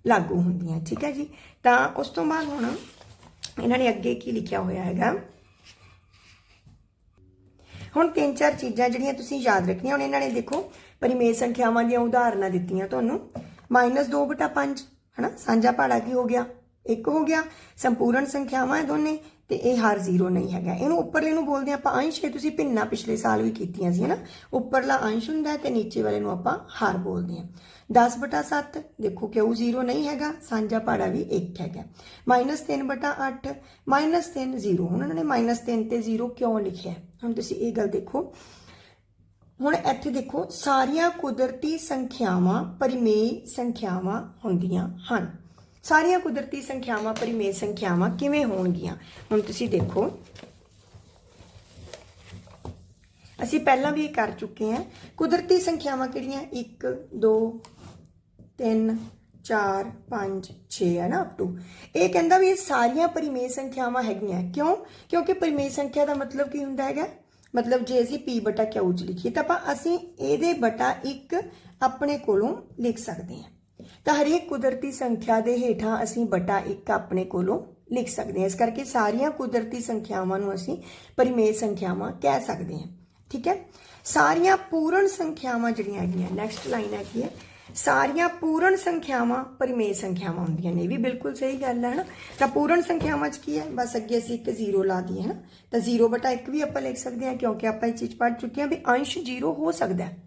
ਲਾਗੂ ਹੁੰਦੀਆਂ, ਠੀਕ ਹੈ ਜੀ? ਤਾਂ ਉਸ ਤੋਂ ਬਾਅਦ ਹੁਣ ਇਹਨਾਂ ਨੇ ਅੱਗੇ ਕੀ ਲਿਖਿਆ ਹੋਇਆ ਹੈਗਾ? ਹੁਣ ਤਿੰਨ ਚਾਰ ਚੀਜ਼ਾਂ ਜਿਹੜੀਆਂ ਤੁਸੀਂ ਯਾਦ ਰੱਖਣੀਆਂ, ਹੁਣ ਇਹਨਾਂ ਨੇ ਦੇਖੋ ਪਰਿਮੇਯ ਸੰਖਿਆਵਾਂ ਦੀਆਂ ਉਦਾਹਰਨਾਂ ਦਿੱਤੀਆਂ ਤੁਹਾਨੂੰ। -2/5 ਹਨਾ? ਸਾਂਝਾ ਪਹਾੜਾ ਕੀ ਹੋ ਗਿਆ? ਇੱਕ ਹੋ ਗਿਆ, ਸੰਪੂਰਨ ਸੰਖਿਆਵਾਂ ਹੈ ਦੋਨੇ, ਤੇ ਇਹ ਹਰ ਜ਼ੀਰੋ ਨਹੀਂ ਹੈਗਾ। ਇਹਨੂੰ ਉੱਪਰਲੇ ਨੂੰ ਬੋਲਦੇ ਆਪਾਂ ਅੰਸ਼, ਇਹ ਤੁਸੀਂ ਭਿੰਨਾ ਪਿਛਲੇ ਸਾਲ ਵੀ ਕੀਤੀਆਂ ਸੀ, ਹਨਾ? ਉੱਪਰਲਾ ਅੰਸ਼ ਹੁੰਦਾ ਹੈ ਤੇ ਨੀਚੇ ਵਾਲੇ ਨੂੰ ਆਪਾਂ ਹਾਰ ਬੋਲਦੇ ਹਾਂ। 10/7 ਦੇਖੋ ਕਿਉਂ ਜ਼ੀਰੋ ਨਹੀਂ ਹੈਗਾ? ਸਾਂਝਾ ਪਹਾੜਾ ਵੀ 1 ਹੈਗਾ। -3/8 -3 ਜ਼ੀਰੋ। ਹੁਣ ਉਹਨਾਂ ਨੇ -3 ਤੇ ਜ਼ੀਰੋ ਕਿਉਂ ਲਿਖਿਆ ਹੁਣ ਤੁਸੀਂ ਇਹ ਗੱਲ ਦੇਖੋ। ਹੁਣ ਇੱਥੇ ਦੇਖੋ, ਸਾਰੀਆਂ ਕੁਦਰਤੀ ਸੰਖਿਆਵਾਂ, ਪਰਿਮੇਯ ਸੰਖਿਆਵਾਂ ਹੁੰਦੀਆਂ ਹਨ। ਸਾਰੀਆਂ ਕੁਦਰਤੀ ਸੰਖਿਆਵਾਂ ਪਰਿਮੇਯ ਸੰਖਿਆਵਾਂ ਕਿਵੇਂ ਹੋਣਗੀਆਂ? ਹੁਣ ਤੁਸੀਂ ਦੇਖੋ। ਅਸੀਂ ਪਹਿਲਾਂ ਵੀ ਇਹ ਕਰ ਚੁੱਕੇ ਹਾਂ। ਕੁਦਰਤੀ ਸੰਖਿਆਵਾਂ ਕਿਹੜੀਆਂ? 1 2 3 4 5 6 ਹੈ ਨਾ ਅਪ ਟੂ ਇਹ ਕਹਿੰਦਾ ਵੀ ਇਹ ਸਾਰੀਆਂ ਪਰਿਮੇਯ ਸੰਖਿਆਵਾਂ ਹੈਗੀਆਂ। ਕਿਉਂ? ਕਿਉਂਕਿ ਪਰਿਮੇਯ ਸੰਖਿਆ ਦਾ ਮਤਲਬ ਕੀ ਹੁੰਦਾ ਹੈਗਾ? ਮਤਲਬ ਜੇ ਅਸੀਂ p ਬਟਾ q ਚ ਲਿਖੀਏ ਤਾਂ ਆਪਾਂ ਅਸੀਂ ਇਹਦੇ ਬਟਾ 1 ਆਪਣੇ ਕੋਲੋਂ ਲਿਖ ਸਕਦੇ ਹਾਂ। ਤਾਂ ਹਰੇਕ ਕੁਦਰਤੀ ਸੰਖਿਆ ਦੇ ਹੇਠਾਂ ਅਸੀਂ ਬਟਾ 1 ਆਪਣੇ ਕੋਲੋਂ ਲਿਖ ਸਕਦੇ ਹਾਂ। ਇਸ ਕਰਕੇ ਸਾਰੀਆਂ ਕੁਦਰਤੀ ਸੰਖਿਆਵਾਂ ਨੂੰ ਅਸੀਂ ਪਰਿਮੇਯ ਸੰਖਿਆਵਾਂ ਕਹਿ ਸਕਦੇ ਹਾਂ। ਠੀਕ ਹੈ? ਸਾਰੀਆਂ ਪੂਰਨ ਸੰਖਿਆਵਾਂ ਜਿਹੜੀਆਂ ਹੈਗੀਆਂ ਨੈਕਸਟ ਲਾਈਨ ਹੈਗੀ ਹੈ, ਸਾਰੀਆਂ ਪੂਰਨ ਸੰਖਿਆਵਾਂ ਪਰਿਮੇਯ ਸੰਖਿਆਵਾਂ ਹੁੰਦੀਆਂ ਨੇ। ਇਹ ਵੀ ਬਿਲਕੁਲ ਸਹੀ ਗੱਲ ਹੈ ਨਾ ਤਾਂ ਪੂਰਨ ਸੰਖਿਆਵਾਂ 'ਚ ਕੀ ਹੈ? ਬਸ ਅੱਗੇ ਅਸੀਂ ਇੱਕ ਜ਼ੀਰੋ ਲਾ ਦਈਏ ਹੈ ਨਾ ਤਾਂ 0/1 ਵੀ ਆਪਾਂ ਲਿਖ ਸਕਦੇ ਹਾਂ, ਕਿਉਂਕਿ ਆਪਾਂ ਇਹ ਚੀਜ਼ ਪੜ੍ਹ ਚੁੱਕੇ ਹਾਂ ਵੀ ਅੰਸ਼ ਜ਼ੀਰੋ ਹੋ ਸਕਦਾ ਹੈ।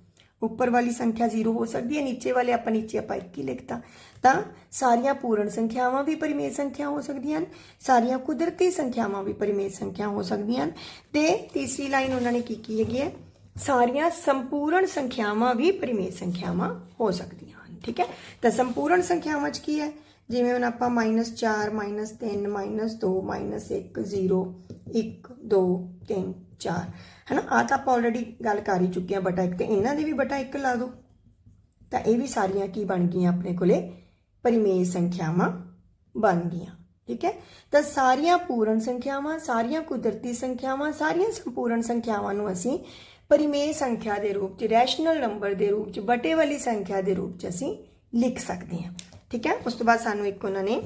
ਉੱਪਰ ਵਾਲੀ ਸੰਖਿਆ 0 ਹੋ ਸਕਦੀ ਹੈ, ਨੀਚੇ ਵਾਲੇ ਆਪਾਂ ਨੀਚੇ ਆਪਾਂ 1 ਹੀ ਲਿਖਤਾ। ਤਾਂ ਸਾਰੀਆਂ ਪੂਰਨ ਸੰਖਿਆਵਾਂ ਵੀ ਪਰਿਮੇਯ ਸੰਖਿਆ ਹੋ ਸਕਦੀਆਂ ਹਨ, ਸਾਰੀਆਂ ਕੁਦਰਤੀ ਸੰਖਿਆਵਾਂ ਵੀ ਪਰਿਮੇਯ ਸੰਖਿਆ ਹੋ ਸਕਦੀਆਂ ਹਨ। ਤੇ ਤੀਸਰੀ ਲਾਈਨ ਉਹਨਾਂ ਨੇ ਕੀ ਕੀ ਹੈਗੀ ਹੈ? ਸਾਰੀਆਂ ਸੰਪੂਰਨ ਸੰਖਿਆਵਾਂ ਵੀ ਪਰਿਮੇਯ ਸੰਖਿਆਵਾਂ ਹੋ ਸਕਦੀਆਂ ਹਨ, ਠੀਕ ਹੈ? ਤਾਂ ਸੰਪੂਰਨ ਸੰਖਿਆਵਾਂ 'ਚ ਕੀ ਹੈ? ਜਿਵੇਂ ਹੁਣ ਆਪਾਂ -4 -3 -2 -1 0 1 2 3 4 ਹਨਾ ਆ ਤਾਂ ਆਪਾਂ ਆਲਰੇਡੀ ਗੱਲ ਕਰ ਹੀ ਚੁੱਕੇ ਆ ਬਟਾ 1 ਤੇ ਇਹਨਾਂ ਦੇ ਵੀ ਬਟਾ 1 ਲਾ ਦਿਓ ਤਾਂ ਇਹ ਵੀ ਸਾਰੀਆਂ ਕੀ ਬਣ ਗਈਆਂ ਆਪਣੇ ਕੋਲੇ? ਪਰਿਮੇਯ ਸੰਖਿਆਵਾਂ ਬਣ ਗਈਆਂ। ਠੀਕ ਹੈ? ਤਾਂ ਸਾਰੀਆਂ ਪੂਰਨ ਸੰਖਿਆਵਾਂ, ਸਾਰੀਆਂ ਕੁਦਰਤੀ ਸੰਖਿਆਵਾਂ, ਸਾਰੀਆਂ ਸੰਪੂਰਨ ਸੰਖਿਆਵਾਂ ਨੂੰ ਅਸੀਂ ਪਰਿਮੇਯ ਸੰਖਿਆ ਦੇ ਰੂਪ 'ਚ ਰੈਸ਼ਨਲ ਨੰਬਰ ਦੇ ਰੂਪ 'ਚ, ਬਟੇ ਵਾਲੀ ਸੰਖਿਆ ਦੇ ਰੂਪ 'ਚ ਅਸੀਂ ਲਿਖ ਸਕਦੇ ਹਾਂ। ਠੀਕ ਹੈ? ਉਸ ਤੋਂ ਬਾਅਦ ਸਾਨੂੰ ਇੱਕ ਉਹਨਾਂ ਨੇ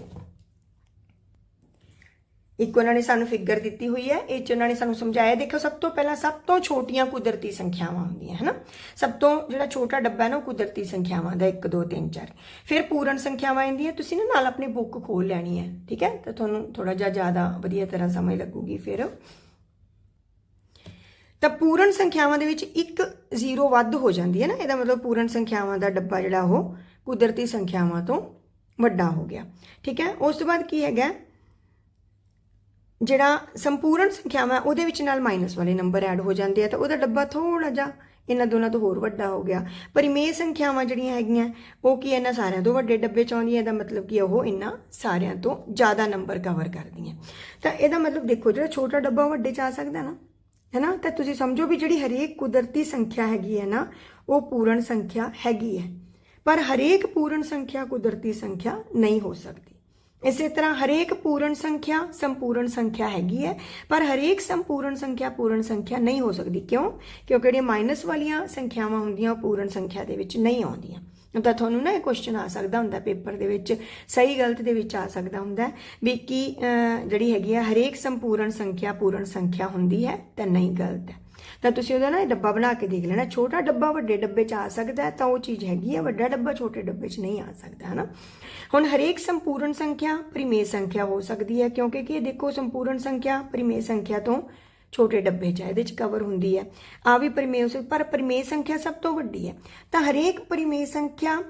ਇੱਕ ਉਹਨਾਂ ਨੇ ਸਾਨੂੰ ਫਿਗਰ ਦਿੱਤੀ ਹੋਈ ਹੈ। ਇਹ ਚ ਉਹਨਾਂ ਨੇ ਸਾਨੂੰ ਸਮਝਾਇਆ, ਦੇਖੋ ਸਭ ਤੋਂ ਪਹਿਲਾਂ ਸਭ ਤੋਂ ਛੋਟੀਆਂ ਕੁਦਰਤੀ ਸੰਖਿਆਵਾਂ ਹੁੰਦੀਆਂ ਹੈ ਨਾ ਸਭ ਤੋਂ ਜਿਹੜਾ ਛੋਟਾ ਡੱਬਾ ਹੈ ਨਾ, ਉਹ ਕੁਦਰਤੀ ਸੰਖਿਆਵਾਂ ਦਾ 1 2 3 4 ਫਿਰ ਪੂਰਨ ਸੰਖਿਆਵਾਂ ਆਉਂਦੀਆਂ, ਤੁਸੀਂ ਨਾ ਨਾਲ ਆਪਣੀ ਬੁੱਕ ਖੋਲ ਲੈਣੀ ਹੈ, ਠੀਕ ਹੈ? ਤਾਂ ਤੁਹਾਨੂੰ ਥੋੜਾ ਜਿਹਾ ਜ਼ਿਆਦਾ ਵਧੀਆ ਤਰ੍ਹਾਂ ਸਮਝ ਲੱਗੂਗੀ ਫਿਰ। ਤਾਂ ਪੂਰਨ ਸੰਖਿਆਵਾਂ ਦੇ ਵਿੱਚ ਇੱਕ ਜ਼ੀਰੋ ਵੱਧ ਹੋ ਜਾਂਦੀ ਹੈ ਨਾ, ਇਹਦਾ ਮਤਲਬ ਪੂਰਨ ਸੰਖਿਆਵਾਂ ਦਾ ਡੱਬਾ ਜਿਹੜਾ ਉਹ ਕੁਦਰਤੀ ਸੰਖਿਆਵਾਂ ਤੋਂ ਵੱਡਾ ਹੋ ਗਿਆ, ਠੀਕ ਹੈ? ਉਸ ਤੋਂ ਬਾਅਦ ਕੀ ਹੈਗਾ? ਜਿਹੜਾ ਸੰਪੂਰਨ ਸੰਖਿਆਵਾਂ ਉਹਦੇ ਵਿੱਚ ਨਾਲ ਮਾਈਨਸ ਵਾਲੇ ਨੰਬਰ ਐਡ ਹੋ ਜਾਂਦੇ ਆ, ਤਾਂ ਉਹਦਾ ਡੱਬਾ ਥੋੜਾ ਜਿਹਾ ਇਹਨਾਂ ਦੋਨਾਂ ਤੋਂ ਹੋਰ ਵੱਡਾ ਹੋ ਗਿਆ। ਪਰਿਮੇਯ ਸੰਖਿਆਵਾਂ ਜਿਹੜੀਆਂ ਹੈਗੀਆਂ, ਉਹ ਕੀ ਇਹਨਾਂ ਸਾਰਿਆਂ ਤੋਂ ਵੱਡੇ ਡੱਬੇ ਚ ਆਉਂਦੀਆਂ, ਇਹਦਾ ਮਤਲਬ ਕੀ ਉਹ ਇਹਨਾਂ ਸਾਰਿਆਂ ਤੋਂ ਜ਼ਿਆਦਾ ਨੰਬਰ ਕਵਰ ਕਰਦੀਆਂ। ਤਾਂ ਇਹਦਾ ਮਤਲਬ ਦੇਖੋ, ਜਿਹੜਾ ਛੋਟਾ ਡੱਬਾ ਉਹ ਵੱਡੇ ਚ ਆ ਸਕਦਾ ਨਾ, ਹੈਨਾ? ਤਾਂ ਤੁਸੀਂ ਸਮਝੋ ਵੀ ਜਿਹੜੀ ਹਰੇਕ ਕੁਦਰਤੀ ਸੰਖਿਆ ਹੈਗੀ ਹੈ ਨਾ, ਉਹ ਪੂਰਨ ਸੰਖਿਆ ਹੈਗੀ ਹੈ। ਪਰ ਹਰੇਕ ਪੂਰਨ ਸੰਖਿਆ ਕੁਦਰਤੀ ਸੰਖਿਆ ਨਹੀਂ ਹੋ ਸਕਦੀ। ਇਸੇ ਤਰ੍ਹਾਂ ਹਰੇਕ ਪੂਰਨ ਸੰਖਿਆ ਸੰਪੂਰਨ ਸੰਖਿਆ ਹੈਗੀ ਹੈ, ਪਰ ਹਰੇਕ ਸੰਪੂਰਨ ਸੰਖਿਆ ਪੂਰਨ ਸੰਖਿਆ ਨਹੀਂ ਹੋ ਸਕਦੀ। ਕਿਉਂ? ਕਿਉਂਕਿ ਜਿਹੜੀਆਂ ਮਾਈਨਸ ਵਾਲੀਆਂ ਸੰਖਿਆਵਾਂ ਹੁੰਦੀਆਂ, ਉਹ ਪੂਰਨ ਸੰਖਿਆ ਦੇ ਵਿੱਚ ਨਹੀਂ ਆਉਂਦੀਆਂ। ਤਾਂ ਤੁਹਾਨੂੰ ਨਾ ਇਹ ਕੁਐਸਚਨ ਆ ਸਕਦਾ ਹੁੰਦਾ, ਪੇਪਰ ਦੇ ਵਿੱਚ ਸਹੀ ਗਲਤ ਦੇ ਵਿੱਚ ਆ ਸਕਦਾ ਹੁੰਦਾ ਵੀ ਕੀ ਜਿਹੜੀ ਹੈਗੀ ਹੈ ਹਰੇਕ ਸੰਪੂਰਨ ਸੰਖਿਆ ਪੂਰਨ ਸੰਖਿਆ ਹੁੰਦੀ ਹੈ ਤਾਂ ਨਹੀਂ ਗਲਤ ਹੈ। ਤਾਂ ਤੁਸੀਂ ਉਹਦਾ ਨਾ ਇਹ ਡੱਬਾ ਬਣਾ ਕੇ ਦੇਖ ਲੈਣਾ। ਛੋਟਾ ਡੱਬਾ ਵੱਡੇ ਡੱਬੇ 'ਚ ਆ ਸਕਦਾ ਤਾਂ ਉਹ ਚੀਜ਼ ਹੈਗੀ ਹੈ। ਵੱਡਾ ਡੱਬਾ ਛੋਟੇ ਡੱਬੇ 'ਚ ਨਹੀਂ ਆ ਸਕਦਾ ਹੈ ਨਾ ਹੁਣ ਹਰੇਕ ਸੰਪੂਰਨ ਸੰਖਿਆ ਪਰਿਮੇਯ ਸੰਖਿਆ ਹੋ ਸਕਦੀ ਹੈ ਕਿਉਂਕਿ ਕੀ ਦੇਖੋ ਸੰਪੂਰਨ ਸੰਖਿਆ ਪਰਿਮੇਯ ਸੰਖਿਆ ਤੋਂ ਛੋਟੇ ਡੱਬੇ 'ਚ ਇਹਦੇ 'ਚ ਕਵਰ ਹੁੰਦੀ ਹੈ। ਆ ਵੀ ਪਰਿਮੇਯ ਸ- ਪਰ ਪਰਿਮੇਯ ਸੰਖਿਆ ਸਭ ਤੋਂ ਵੱਡੀ ਹੈ। ਤਾਂ ਹਰੇਕ ਪਰਿਮੇਯ ਸੰਖਿਆ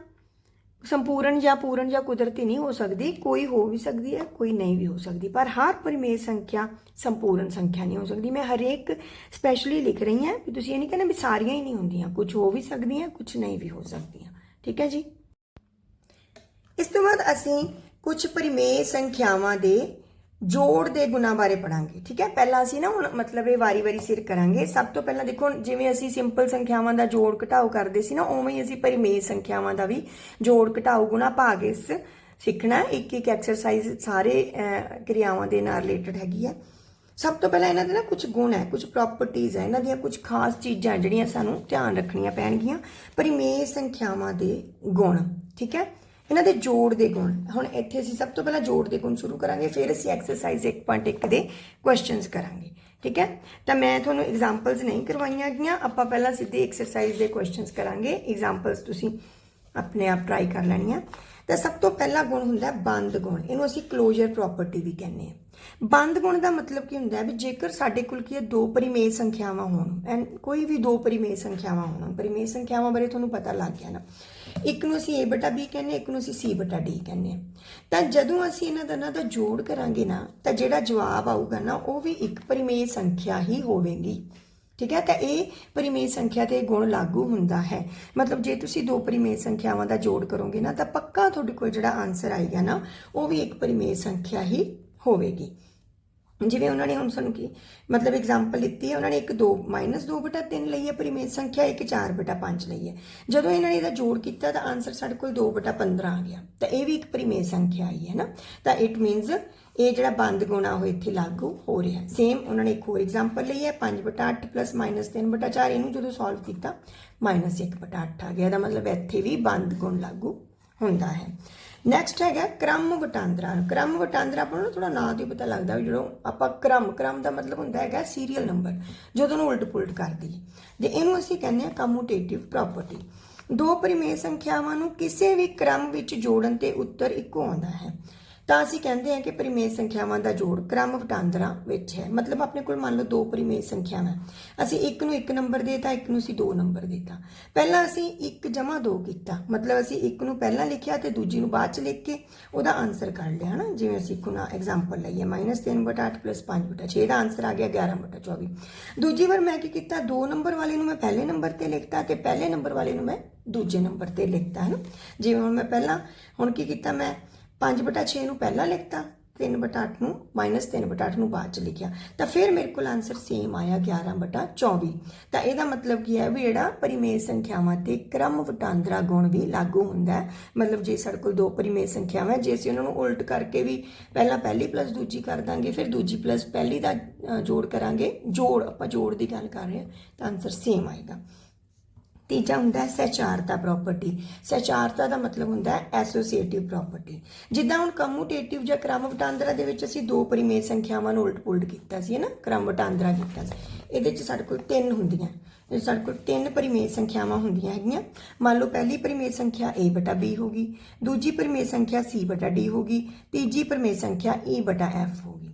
ਸੰਪੂਰਨ ਜਾਂ ਪੂਰਨ ਜਾਂ ਕੁਦਰਤੀ ਨਹੀਂ ਹੋ ਸਕਦੀ, ਕੋਈ ਹੋ ਵੀ ਸਕਦੀ ਹੈ, ਕੋਈ ਨਹੀਂ ਵੀ ਹੋ ਸਕਦੀ। ਪਰ ਹਰ ਪਰਿਮੇਯ ਸੰਖਿਆ ਸੰਪੂਰਨ ਸੰਖਿਆ ਨਹੀਂ ਹੋ ਸਕਦੀ। ਮੈਂ ਹਰੇਕ ਸਪੈਸ਼ਲੀ ਲਿਖ ਰਹੀ ਹਾਂ ਕਿ ਤੁਸੀਂ ਇਹ ਨਹੀਂ ਕਹਿੰਦੇ ਵੀ ਸਾਰੀਆਂ ਹੀ ਨਹੀਂ ਹੁੰਦੀਆਂ, ਕੁਝ ਹੋ ਵੀ ਸਕਦੀਆਂ, ਕੁਝ ਨਹੀਂ ਵੀ ਹੋ ਸਕਦੀਆਂ। ਠੀਕ ਹੈ ਜੀ? ਇਸ ਤੋਂ ਬਾਅਦ ਅਸੀਂ ਕੁਝ ਪਰਿਮੇਯ ਸੰਖਿਆਵਾਂ ਦੇ ਜੋੜ ਦੇ ਗੁਣਾ ਬਾਰੇ ਪੜਾਂਗੇ ਠੀਕ ਹੈ? ਪਹਿਲਾਂ ਅਸੀਂ ਨਾ ਹੁਣ ਮਤਲਬ ਇਹ ਵਾਰੀ-ਵਾਰੀ ਸਿਰ ਕਰਾਂਗੇ। ਸਭ ਤੋਂ ਪਹਿਲਾਂ ਦੇਖੋ, ਜਿਵੇਂ ਅਸੀਂ ਸਿੰਪਲ ਸੰਖਿਆਵਾਂ ਦਾ ਜੋੜ ਘਟਾਓ ਕਰਦੇ ਸੀ ਨਾ, ਉਵੇਂ ਹੀ ਅਸੀਂ ਪਰਿਮੇਯ ਸੰਖਿਆਵਾਂ ਦਾ ਵੀ ਜੋੜ ਘਟਾਓ, ਗੁਣਾ ਭਾਗ ਇਸ ਸਿੱਖਣਾ ਇੱਕ ਇੱਕ ਐਕਸਰਸਾਈਜ਼ ਸਾਰੇ ਕਿਰਿਆਵਾਂ ਦੇ ਨਾਲ ਰਿਲੇਟਡ ਹੈਗੀ ਹੈ ਸਭ ਤੋਂ ਪਹਿਲਾਂ ਇਹਨਾਂ ਦੇ ਨਾ ਕੁਝ ਗੁਣ ਹੈ ਕੁਝ ਪ੍ਰੋਪਰਟੀਆਂ ਹੈ, ਇਹਨਾਂ ਦੀਆਂ ਕੁਝ ਖਾਸ ਚੀਜ਼ਾਂ ਜਿਹੜੀਆਂ ਸਾਨੂੰ ਧਿਆਨ ਰੱਖਣੀਆਂ ਪੈਣਗੀਆਂ ਪਰਿਮੇਯ ਸੰਖਿਆਵਾਂ ਦੇ ਗੁਣ, ਠੀਕ ਹੈ? ਇਹਨਾਂ ਦੇ ਜੋੜ ਦੇ ਗੁਣ। ਹੁਣ ਇੱਥੇ ਅਸੀਂ ਸਭ ਤੋਂ ਪਹਿਲਾਂ ਜੋੜ ਦੇ ਗੁਣ ਸ਼ੁਰੂ ਕਰਾਂਗੇ, ਫਿਰ ਅਸੀਂ ਐਕਸਰਸਾਈਜ਼ 1.1 ਦੇ ਕੁਐਸਚਨਸ ਕਰਾਂਗੇ। ਠੀਕ ਹੈ? ਤਾਂ ਮੈਂ ਤੁਹਾਨੂੰ ਐਗਜ਼ਾਮਪਲਸ ਨਹੀਂ ਕਰਵਾਈਆਂ ਗਈਆਂ, ਆਪਾਂ ਪਹਿਲਾਂ ਸਿੱਧੇ ਐਕਸਰਸਾਈਜ਼ ਦੇ ਕੁਐਸਚਨਸ ਕਰਾਂਗੇ। ਐਗਜ਼ਾਮਪਲਸ ਤੁਸੀਂ ਆਪਣੇ ਆਪ ਟਰਾਈ ਕਰ ਲੈਣੀਆਂ। ਤਾਂ ਸਭ ਤੋਂ ਪਹਿਲਾ ਗੁਣ ਹੁੰਦਾ ਬੰਦ ਗੁਣ। ਇਹਨੂੰ ਅਸੀਂ ਕਲੋਜ਼ਰ ਪ੍ਰੋਪਰਟੀ ਵੀ ਕਹਿੰਦੇ ਹਾਂ। ਬੰਦ ਗੁਣ ਦਾ ਮਤਲਬ ਕੀ ਹੁੰਦਾ ਹੈ ਵੀ ਜੇਕਰ ਸਾਡੇ ਕੋਲ ਕੀ ਹੈ ਦੋ ਪਰਿਮੇਯ ਸੰਖਿਆਵਾਂ ਹੋਣ ਐਂਡ ਕੋਈ ਵੀ ਦੋ ਪਰਿਮੇਯ ਸੰਖਿਆਵਾਂ ਹੋਣ ਪਰਿਮੇਯ ਸੰਖਿਆਵਾਂ ਬਾਰੇ ਤੁਹਾਨੂੰ ਪਤਾ ਲੱਗ ਗਿਆ ਨਾ। ਇੱਕ ਨੂੰ ਅਸੀਂ a ਬਟਾ b ਕਹਿੰਦੇ ਹਾਂ, ਇੱਕ ਨੂੰ ਅਸੀਂ c ਬਟਾ d ਕਹਿੰਦੇ ਹਾਂ। ਤਾਂ ਜਦੋਂ ਅਸੀਂ ਇਹਨਾਂ ਦੋਨਾਂ ਦਾ ਜੋੜ ਕਰਾਂਗੇ ਨਾ ਤਾਂ ਜਿਹੜਾ ਜਵਾਬ ਆਊਗਾ ਨਾ ਉਹ ਵੀ ਇੱਕ ਪਰਿਮੇਯ ਸੰਖਿਆ ਹੀ ਹੋਵੇਗੀ। ਠੀਕ ਹੈ? ਤਾਂ ਇਹ ਪਰਿਮੇਯ ਸੰਖਿਆ ਤੇ ਗੁਣ ਲਾਗੂ ਹੁੰਦਾ ਹੈ। ਮਤਲਬ ਜੇ ਤੁਸੀਂ ਦੋ ਪਰਿਮੇਯ ਸੰਖਿਆਵਾਂ ਦਾ ਜੋੜ ਕਰੋਗੇ ਨਾ ਤਾਂ ਪੱਕਾ ਤੁਹਾਡੇ ਕੋਲ ਜਿਹੜਾ ਆਨਸਰ ਆਏਗਾ ਨਾ ਉਹ ਵੀ ਇੱਕ ਪਰਿਮੇਯ ਸੰਖਿਆ ਹੀ ਹੋਵੇਗੀ। ਜਿਵੇਂ ਉਹਨਾਂ ਨੇ ਹੁਣ ਸਾਨੂੰ ਕੀ, ਮਤਲਬ ਐਗਜ਼ਾਮਪਲ ਦਿੱਤੀ ਹੈ, ਉਹਨਾਂ ਨੇ ਇੱਕ 2 2 ਬਟਾ 3 ਲਈ ਹੈ ਪਰਿਮੇਯ ਸੰਖਿਆ ਇੱਕ 4 ਬਟਾ 5 ਲਈ ਹੈ। ਜਦੋਂ ਇਹਨਾਂ ਨੇ ਇਹਦਾ ਜੋੜ ਕੀਤਾ, ਤਾਂ ਆਨਸਰ ਸਾਡੇ ਕੋਲ 2 ਬਟਾ 15 ਆ ਗਿਆ। ਤਾਂ ਇਹ ਵੀ ਇੱਕ ਪਰਿਮੇਯ ਸੰਖਿਆ ਆਈ ਹੈ ਨਾ। ਤਾਂ ਇਟ ਮੀਨਸ ਇਹ ਜਿਹੜਾ ਬੰਦ ਗੁਣਾ ਉਹ ਇੱਥੇ ਲਾਗੂ ਹੋ ਰਿਹਾ ਸੇਮ ਉਹਨਾਂ ਨੇ ਇੱਕ ਹੋਰ ਐਗਜ਼ਾਮਪਲ ਲਈ ਹੈ 5 ਬਟਾ 8 ਪਲੱਸ ਮਾਈਨਸ 3 ਬਟਾ 4 ਇਹਨੂੰ ਜਦੋਂ ਸੋਲਵ ਕੀਤਾ ਮਾਈਨਸ 1 ਬਟਾ 8 ਆ ਗਿਆ। ਇਹਦਾ ਮਤਲਬ ਇੱਥੇ ਵੀ ਬੰਦ ਗੁਣ ਲਾਗੂ ਹੁੰਦਾ ਹੈ। ਨੈਕਸਟ ਹੈਗਾ ਕ੍ਰਮ ਵਟਾਂਦਰਾ। ਕ੍ਰਮ ਵਟਾਂਦਰਾ ਆਪਾਂ ਨੂੰ ਥੋੜਾ ਨਾਂ ਤੋਂ ਹੀ ਪਤਾ ਲੱਗਦਾ ਵੀ ਜਦੋਂ ਆਪਾਂ ਕ੍ਰਮ ਕ੍ਰਮ ਦਾ ਮਤਲਬ ਹੁੰਦਾ ਹੈਗਾ ਸੀਰੀਅਲ ਨੰਬਰ ਜਦੋਂ ਨੂੰ ਉਲਟ ਪੁਲਟ ਕਰਦੀ ਦਈਏ। ਇਹਨੂੰ ਅਸੀਂ ਕਹਿੰਦੇ ਆ ਕਮੂਟੇਟਿਵ ਪ੍ਰਾਪਰਟੀ ਦੋ ਪਰਿਮੇਯ ਸੰਖਿਆਵਾਂ ਨੂੰ ਕਿਸੇ ਵੀ ਕ੍ਰਮ ਵਿੱਚ ਜੋੜਨ ਤੇ ਉੱਤਰ ਇੱਕੋ ਆਉਂਦਾ ਹੈ। ਤਾਂ ਅਸੀਂ ਕਹਿੰਦੇ ਹਾਂ ਕਿ ਪਰਿਮੇਯ ਸੰਖਿਆਵਾਂ ਦਾ ਜੋੜ ਕ੍ਰਮ ਵਟਾਂਦਰਾ ਵਿੱਚ ਹੈ। ਮਤਲਬ ਆਪਣੇ ਕੋਲ ਮੰਨ ਲਓ ਦੋ ਪਰਿਮੇਯ ਸੰਖਿਆਵਾਂ ਅਸੀਂ ਇੱਕ ਨੂੰ ਇੱਕ ਨੰਬਰ ਦੇਤਾ, ਇੱਕ ਨੂੰ ਅਸੀਂ ਦੋ ਨੰਬਰ ਦੇਤਾ। ਪਹਿਲਾਂ ਅਸੀਂ ਇੱਕ ਜਮਾ ਦੋ ਕੀਤਾ। ਮਤਲਬ ਅਸੀਂ ਇੱਕ ਨੂੰ ਪਹਿਲਾਂ ਲਿਖਿਆ ਤੇ ਦੂਜੀ ਨੂੰ ਬਾਅਦ ਚ ਲਿਖ ਕੇ ਉਹਦਾ ਆਨਸਰ ਕੱਢ ਲਿਆ ਨਾ ਜਿਵੇਂ ਅਸੀਂ ਕੋਨਾ ਐਗਜ਼ਾਮਪਲ ਲਈਏ -3 ਬਟਾ 8 5 ਬਟਾ 6 ਦਾ ਆਨਸਰ ਆ ਗਿਆ 11 ਬਟਾ 24 ਦੂਜੀ ਵਾਰ ਮੈਂ ਕੀ ਕੀਤਾ? ਦੋ ਨੰਬਰ ਵਾਲੇ ਨੂੰ ਮੈਂ ਪਹਿਲੇ ਨੰਬਰ ਤੇ ਲਿਖਤਾ ਤੇ ਪਹਿਲੇ ਨੰਬਰ ਵਾਲੇ ਨੂੰ ਮੈਂ ਦੂਜੇ ਨੰਬਰ ਤੇ ਲਿਖਤਾ ਹੈ ਨਾ ਜਿਵੇਂ ਹੁਣ ਮੈਂ ਪਹਿਲਾਂ ਹੁਣ ਕੀ ਕੀਤਾ ਮੈਂ 5 ਬਟਾ 6 ਨੂੰ ਪਹਿਲਾਂ ਲਿਖਤਾ 3 ਬਟਾ 8 ਨੂੰ ਮਾਈਨਸ 3 ਬਟਾ 8 ਨੂੰ ਬਾਅਦ ਚ ਲਿਖਿਆ। ਤਾਂ ਫਿਰ ਮੇਰੇ ਕੋਲ ਆਨਸਰ ਸੇਮ ਆਇਆ 11 ਬਟਾ 24 ਤਾਂ ਇਹਦਾ ਮਤਲਬ ਕੀ ਹੈ ਵੀ ਜਿਹੜਾ ਪਰਿਮੇਯ ਸੰਖਿਆਵਾਂ ਤੇ ਕ੍ਰਮ ਵਟਾਂਦਰਾ ਗੁਣ ਵੀ ਲਾਗੂ ਹੁੰਦਾ ਹੈ। ਮਤਲਬ ਜੇ ਸਾਡੇ ਕੋਲ ਦੋ ਪਰਿਮੇਯ ਸੰਖਿਆਵਾਂ ਜੇ ਅਸੀਂ ਉਹਨਾਂ ਨੂੰ ਉਲਟ ਕਰਕੇ ਵੀ ਪਹਿਲਾਂ ਪਹਿਲੀ ਪਲੱਸ ਦੂਜੀ ਕਰ ਦਾਂਗੇ, ਫਿਰ ਦੂਜੀ ਪਲੱਸ ਪਹਿਲੀ ਦਾ ਜੋੜ ਕਰਾਂਗੇ। ਜੋੜ, ਆਪਾਂ ਜੋੜ ਦੀ ਗੱਲ ਕਰ ਰਹੇ ਹਾਂ, ਤਾਂ ਆਨਸਰ ਸੇਮ ਆਏਗਾ। ਤੀਜਾ ਹੁੰਦਾ ਹੈ ਸਹਿਚਾਰਤਾ ਪ੍ਰਾਪਰਟੀ ਸਹਿਚਾਰਤਾ ਦਾ ਮਤਲਬ ਹੁੰਦਾ ਹੈ ਐਸੋਸੀਏਟਿਵ ਪ੍ਰਾਪਰਟੀ ਜਿੱਦਾਂ ਹੁਣ ਕਮੂਟੇਟਿਵ ਜਾਂ ਕ੍ਰਮ ਵਟਾਂਦਰਾ ਦੇ ਵਿੱਚ ਅਸੀਂ ਦੋ ਪਰਿਮੇਯ ਸੰਖਿਆਵਾਂ ਨੂੰ ਉਲਟ-ਪੁਲਟ ਕੀਤਾ ਸੀ, ਹੈ ਨਾ? ਕ੍ਰਮ ਵਟਾਂਦਰਾ ਕੀਤਾ ਸੀ। ਇਹਦੇ ਵਿੱਚ ਸਾਡੇ ਕੋਲ ਤਿੰਨ ਹੁੰਦੀਆਂ। ਸਾਡੇ ਕੋਲ ਤਿੰਨ ਪਰਿਮੇਯ ਸੰਖਿਆਵਾਂ ਹੁੰਦੀਆਂ ਹੈਗੀਆਂ। ਮੰਨ ਲਓ ਪਹਿਲੀ ਪਰਿਮੇਯ ਸੰਖਿਆ a ਬਟਾ b ਹੋਗੀ ਦੂਜੀ ਪਰਿਮੇਯ ਸੰਖਿਆ c ਬਟਾ d ਹੋਗੀ ਤੀਜੀ ਪਰਿਮੇਯ ਸੰਖਿਆ e ਬਟਾ f ਹੋਗੀ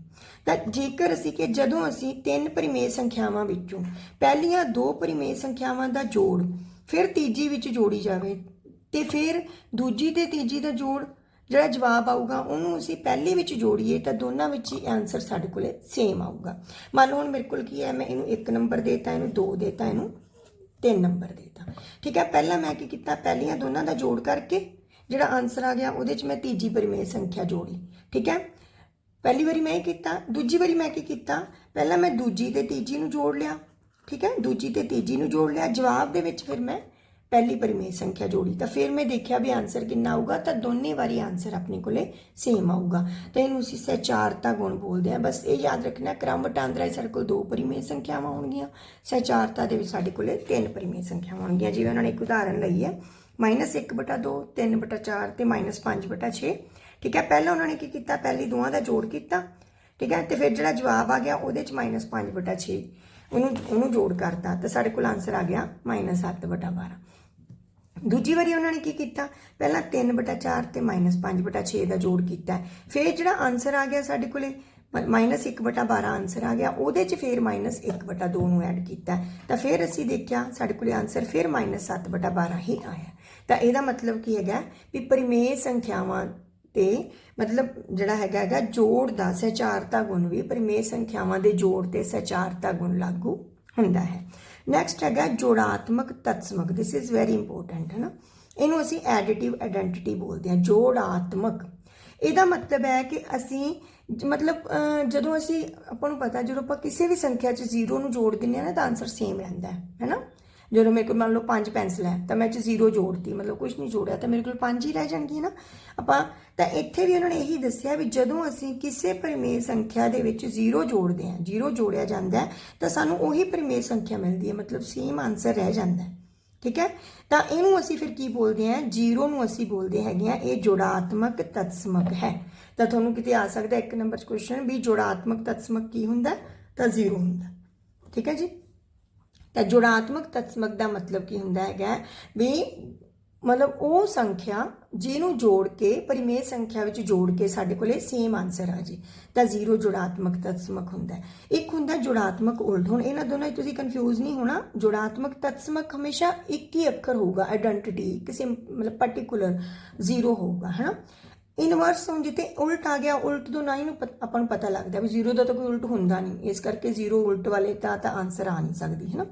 ਤਾਂ ਜੇਕਰ ਅਸੀਂ ਕਿ ਜਦੋਂ ਅਸੀਂ ਤਿੰਨ ਪਰਿਮੇਯ ਸੰਖਿਆਵਾਂ ਵਿੱਚੋਂ ਪਹਿਲੀਆਂ ਦੋ ਪਰਿਮੇਯ ਸੰਖਿਆਵਾਂ ਦਾ ਜੋੜ ਫਿਰ ਤੀਜੀ ਵਿੱਚ ਜੋੜੀ ਜਾਵੇ ਤੇ ਫਿਰ ਦੂਜੀ ਤੇ ਤੀਜੀ ਦਾ ਜੋੜ ਜਿਹੜਾ ਜਵਾਬ ਆਊਗਾ ਉਹਨੂੰ ਅਸੀਂ ਪਹਿਲੀ ਵਿੱਚ ਜੋੜੀਏ ਤਾਂ ਦੋਨਾਂ ਵਿੱਚ ਹੀ ਆਨਸਰ ਸਾਡੇ ਕੋਲੇ ਸੇਮ ਆਊਗਾ। ਮੰਨ ਲਓ ਹੁਣ ਮੇਰੇ ਕੋਲ ਕੀ ਹੈ? ਮੈਂ ਇਹਨੂੰ 1 ਨੰਬਰ ਦੇਤਾ, ਇਹਨੂੰ 2 ਦੇਤਾ, ਇਹਨੂੰ 3 ਨੰਬਰ ਦੇਤਾ। ਠੀਕ ਹੈ? ਪਹਿਲਾਂ ਮੈਂ ਕੀ ਕੀਤਾ? ਪਹਿਲੀਆਂ ਦੋਨਾਂ ਦਾ ਜੋੜ ਕਰਕੇ ਜਿਹੜਾ ਆਨਸਰ ਆ ਗਿਆ ਉਹਦੇ 'ਚ ਮੈਂ ਤੀਜੀ ਪਰਿਮੇਯ ਸੰਖਿਆ ਜੋੜੀ। ਠੀਕ ਹੈ? ਪਹਿਲੀ ਵਾਰੀ ਮੈਂ ਇਹ ਕੀਤਾ, ਦੂਜੀ ਵਾਰੀ ਮੈਂ ਕੀ ਕੀਤਾ? ਪਹਿਲਾਂ ਮੈਂ ਦੂਜੀ ਤੇ ਤੀਜੀ ਨੂੰ ਜੋੜ ਲਿਆ, ਠੀਕ ਹੈ? ਦੂਜੀ ਤੇ ਤੀਜੀ ਨੂੰ ਜੋੜ ਲਿਆ, ਜਵਾਬ ਦੇ ਵਿੱਚ ਫਿਰ ਮੈਂ ਪਹਿਲੀ ਪਰਿਮੇਯ ਸੰਖਿਆ ਜੋੜੀ। ਤਾਂ ਫਿਰ ਮੈਂ ਦੇਖਿਆ ਵੀ ਆਨਸਰ ਕਿੰਨਾ ਆਊਗਾ, ਤਾਂ ਦੋਨੇ ਵਾਰੀ ਆਨਸਰ ਆਪਣੇ ਕੋਲੇ ਸੇਮ ਆਊਗਾ। ਤਾਂ ਇਹਨੂੰ ਅਸੀਂ ਸਹਿਚਾਰਤਾ ਗੁਣ ਬੋਲਦੇ ਹਾਂ। ਬਸ ਇਹ ਯਾਦ ਰੱਖਣਾ, ਕ੍ਰਮ ਵਟਾਂਦਰਾ ਵਿੱਚ ਸਾਡੇ ਕੋਲ ਦੋ ਪਰਿਮੇਯ ਸੰਖਿਆਵਾਂ ਹੋਣਗੀਆਂ ਸਹਿਚਾਰਤਾ ਦੇ ਵਿੱਚ ਸਾਡੇ ਕੋਲੇ ਤਿੰਨ ਪਰਿਮੇਯ ਸੰਖਿਆਵਾਂ ਹੋਣਗੀਆਂ ਜਿਵੇਂ ਉਹਨਾਂ ਨੇ ਇੱਕ ਉਦਾਹਰਨ ਲਈ ਹੈ -1 ਬਟਾ 2 3 ਬਟਾ 4 ਤੇ -5 ਬਟਾ 6 ਠੀਕ ਹੈ, ਪਹਿਲਾਂ ਉਹਨਾਂ ਨੇ ਕੀ ਕੀਤਾ? ਪਹਿਲੀ ਦੋਵਾਂ ਦਾ ਜੋੜ ਕੀਤਾ, ਠੀਕ ਹੈ, ਤੇ ਫਿਰ ਜਿਹੜਾ ਜਵਾਬ ਆ ਗਿਆ, ਉਹਦੇ ਚ -5 ਬਟਾ 6 ਉਹਨੂੰ ਉਹਨੂੰ ਜੋੜ ਕਰਤਾ, ਤਾਂ ਸਾਡੇ ਕੋਲ ਆਨਸਰ ਆ ਗਿਆ -7 ਬਟਾ 12 ਦੂਜੀ ਵਾਰੀ ਉਹਨਾਂ ਨੇ ਕੀ ਕੀਤਾ? ਪਹਿਲਾਂ 3 ਬਟਾ 4 ਤੇ -5 ਬਟਾ 6 ਦਾ ਜੋੜ ਕੀਤਾ। ਫਿਰ ਜਿਹੜਾ ਆਨਸਰ ਆ ਗਿਆ ਸਾਡੇ ਕੋਲੇ -1 ਬਟਾ 12 ਆਨਸਰ ਆ ਗਿਆ, ਉਹਦੇ ਚ ਫਿਰ -1 ਬਟਾ 2 ਨੂੰ ਐਡ ਕੀਤਾ। ਤਾਂ ਫਿਰ ਅਸੀਂ ਦੇਖਿਆ, ਸਾਡੇ ਕੋਲੇ ਆਨਸਰ ਫਿਰ -7 ਬਟਾ 12 ਹੀ ਆਇਆ। ਤਾਂ ਇਹਦਾ ਮਤਲਬ ਕੀ ਹੈਗਾ? ਵੀ ਪਰਿਮੇਯ ਸੰਖਿਆਵਾਂ ਤੇ ਮਤਲਬ ਜਿਹੜਾ ਹੈਗਾ ਹੈਗਾ ਜੋੜ ਦਾ ਸਹਿਚਾਰਤਾ ਗੁਣ ਵੀ ਪਰਿਮੇਯ ਸੰਖਿਆਵਾਂ ਦੇ ਜੋੜ ਤੇ ਸਹਿਚਾਰਤਾ ਗੁਣ ਲਾਗੂ ਹੁੰਦਾ ਹੈ। ਨੈਕਸਟ ਹੈਗਾ ਜੋੜਾਤਮਕ ਤਤਸਮਕ ਥਿਸ ਇਜ਼ ਵੈਰੀ ਇੰਪੋਰਟੈਂਟ ਹੈ ਨਾ ਇਹਨੂੰ ਅਸੀਂ ਐਡੀਟਿਵ ਆਇਡੈਂਟੀਟੀ ਬੋਲਦੇ ਹਾਂ, ਜੋੜਾਤਮਕ। ਇਹਦਾ ਮਤਲਬ ਹੈ ਕਿ ਅਸੀਂ ਮਤਲਬ ਜਦੋਂ ਅਸੀਂ, ਆਪਾਂ ਨੂੰ ਪਤਾ, ਜਦੋਂ ਆਪਾਂ ਕਿਸੇ ਵੀ ਸੰਖਿਆ 'ਚ ਜ਼ੀਰੋ ਨੂੰ ਜੋੜ ਦਿੰਦੇ ਆ ਨਾ, ਤਾਂ ਆਨਸਰ ਸੇਮ ਰਹਿੰਦਾ ਹੈ, ਹੈਨਾ? ਜਦੋਂ ਮੇਰੇ ਕੋਲ ਮੰਨ ਲਓ ਪੰਜ ਪੈਨਸਲ ਹੈ, ਤਾਂ ਮੈਂ ਚ ਜ਼ੀਰੋ ਜੋੜਤੀ, ਮਤਲਬ ਕੁਝ ਨਹੀਂ ਜੋੜਿਆ, ਤਾਂ ਮੇਰੇ ਕੋਲ ਪੰਜ ਹੀ ਰਹਿ ਜਾਣਗੀਆਂ ਨਾ। ਆਪਾਂ ਤਾਂ ਇੱਥੇ ਵੀ ਉਹਨਾਂ ਨੇ ਇਹੀ ਦੱਸਿਆ ਵੀ ਜਦੋਂ ਅਸੀਂ ਕਿਸੇ ਪਰਿਮੇਯ ਸੰਖਿਆ ਦੇ ਵਿੱਚ ਜ਼ੀਰੋ ਜੋੜਦੇ ਹਾਂ, ਜ਼ੀਰੋ ਜੋੜਿਆ ਜਾਂਦਾ ਤਾਂ ਸਾਨੂੰ ਉਹੀ ਪਰਿਮੇਯ ਸੰਖਿਆ ਮਿਲਦੀ ਹੈ, ਮਤਲਬ ਸੇਮ ਆਨਸਰ ਰਹਿ ਜਾਂਦਾ ਹੈ। ਠੀਕ ਹੈ? ਤਾਂ ਇਹਨੂੰ ਅਸੀਂ ਫਿਰ ਕੀ ਬੋਲਦੇ ਹਾਂ? ਜ਼ੀਰੋ ਨੂੰ ਅਸੀਂ ਬੋਲਦੇ ਹੈਗੇ ਆ ਇਹ ਜੋੜਾਤਮਕ ਤਤਸਮਕ ਹੈ। ਤਾਂ ਤੁਹਾਨੂੰ ਕਿਤੇ ਆ ਸਕਦਾ ਇੱਕ ਨੰਬਰ 'ਚ ਕੁਐਸਚਨ ਵੀ ਜੋੜਾਤਮਕ ਤਤਸਮਕ ਕੀ ਹੁੰਦਾ ਤਾਂ ਜ਼ੀਰੋ ਹੁੰਦਾ ਠੀਕ ਹੈ ਜੀ? ਤਾਂ ਜੁੜਾਤਮਕ ਤਤਸਮਕ ਦਾ ਮਤਲਬ ਕੀ ਹੁੰਦਾ ਹੈਗਾ ਵੀ ਮਤਲਬ ਉਹ ਸੰਖਿਆ ਜਿਹਨੂੰ ਜੋੜ ਕੇ ਪਰਿਮੇਯ ਸੰਖਿਆ ਵਿੱਚ ਜੋੜ ਕੇ ਸਾਡੇ ਕੋਲੇ ਸੇਮ ਆਨਸਰ ਆ ਜੀ। ਤਾਂ ਜ਼ੀਰੋ ਜੁੜਾਤਮਕ ਤਤਸਮਕ ਹੁੰਦਾ ਇੱਕ ਹੁੰਦਾ ਜੁੜਾਤਮਕ ਉਲਟ। ਹੁਣ ਇਹਨਾਂ ਦੋਨਾਂ 'ਚ ਤੁਸੀਂ ਕਨਫਿਊਜ਼ ਨਹੀਂ ਹੋਣਾ। ਜੁੜਾਤਮਕ ਤਤਸਮਕ ਹਮੇਸ਼ਾ ਇੱਕ ਹੀ ਅੱਖਰ ਹੋਊਗਾ ਆਇਡੈਂਟੀਟੀ ਕਿਸੇ ਮਤਲਬ ਪਾਰਟਿਕੂਲਰ ਜ਼ੀਰੋ ਹੋਊਗਾ, ਹਨਾ? ਇਨਵਰਸ ਹੁਣ ਜਿੱਥੇ ਉਲਟ ਆ ਗਿਆ, ਉਲਟ ਤੋਂ ਨਾ ਹੀ ਨੂੰ ਪਤ- ਆਪਾਂ ਨੂੰ ਪਤਾ ਲੱਗਦਾ ਵੀ ਜ਼ੀਰੋ ਦਾ ਤਾਂ ਕੋਈ ਉਲਟ ਹੁੰਦਾ ਨਹੀਂ। ਇਸ ਕਰਕੇ ਜ਼ੀਰੋ ਉਲਟ ਵਾਲੇ ਤਾਂ ਤਾਂ ਆਨਸਰ ਆ ਨਹੀਂ ਸਕਦੀ ਹੈ ਨਾ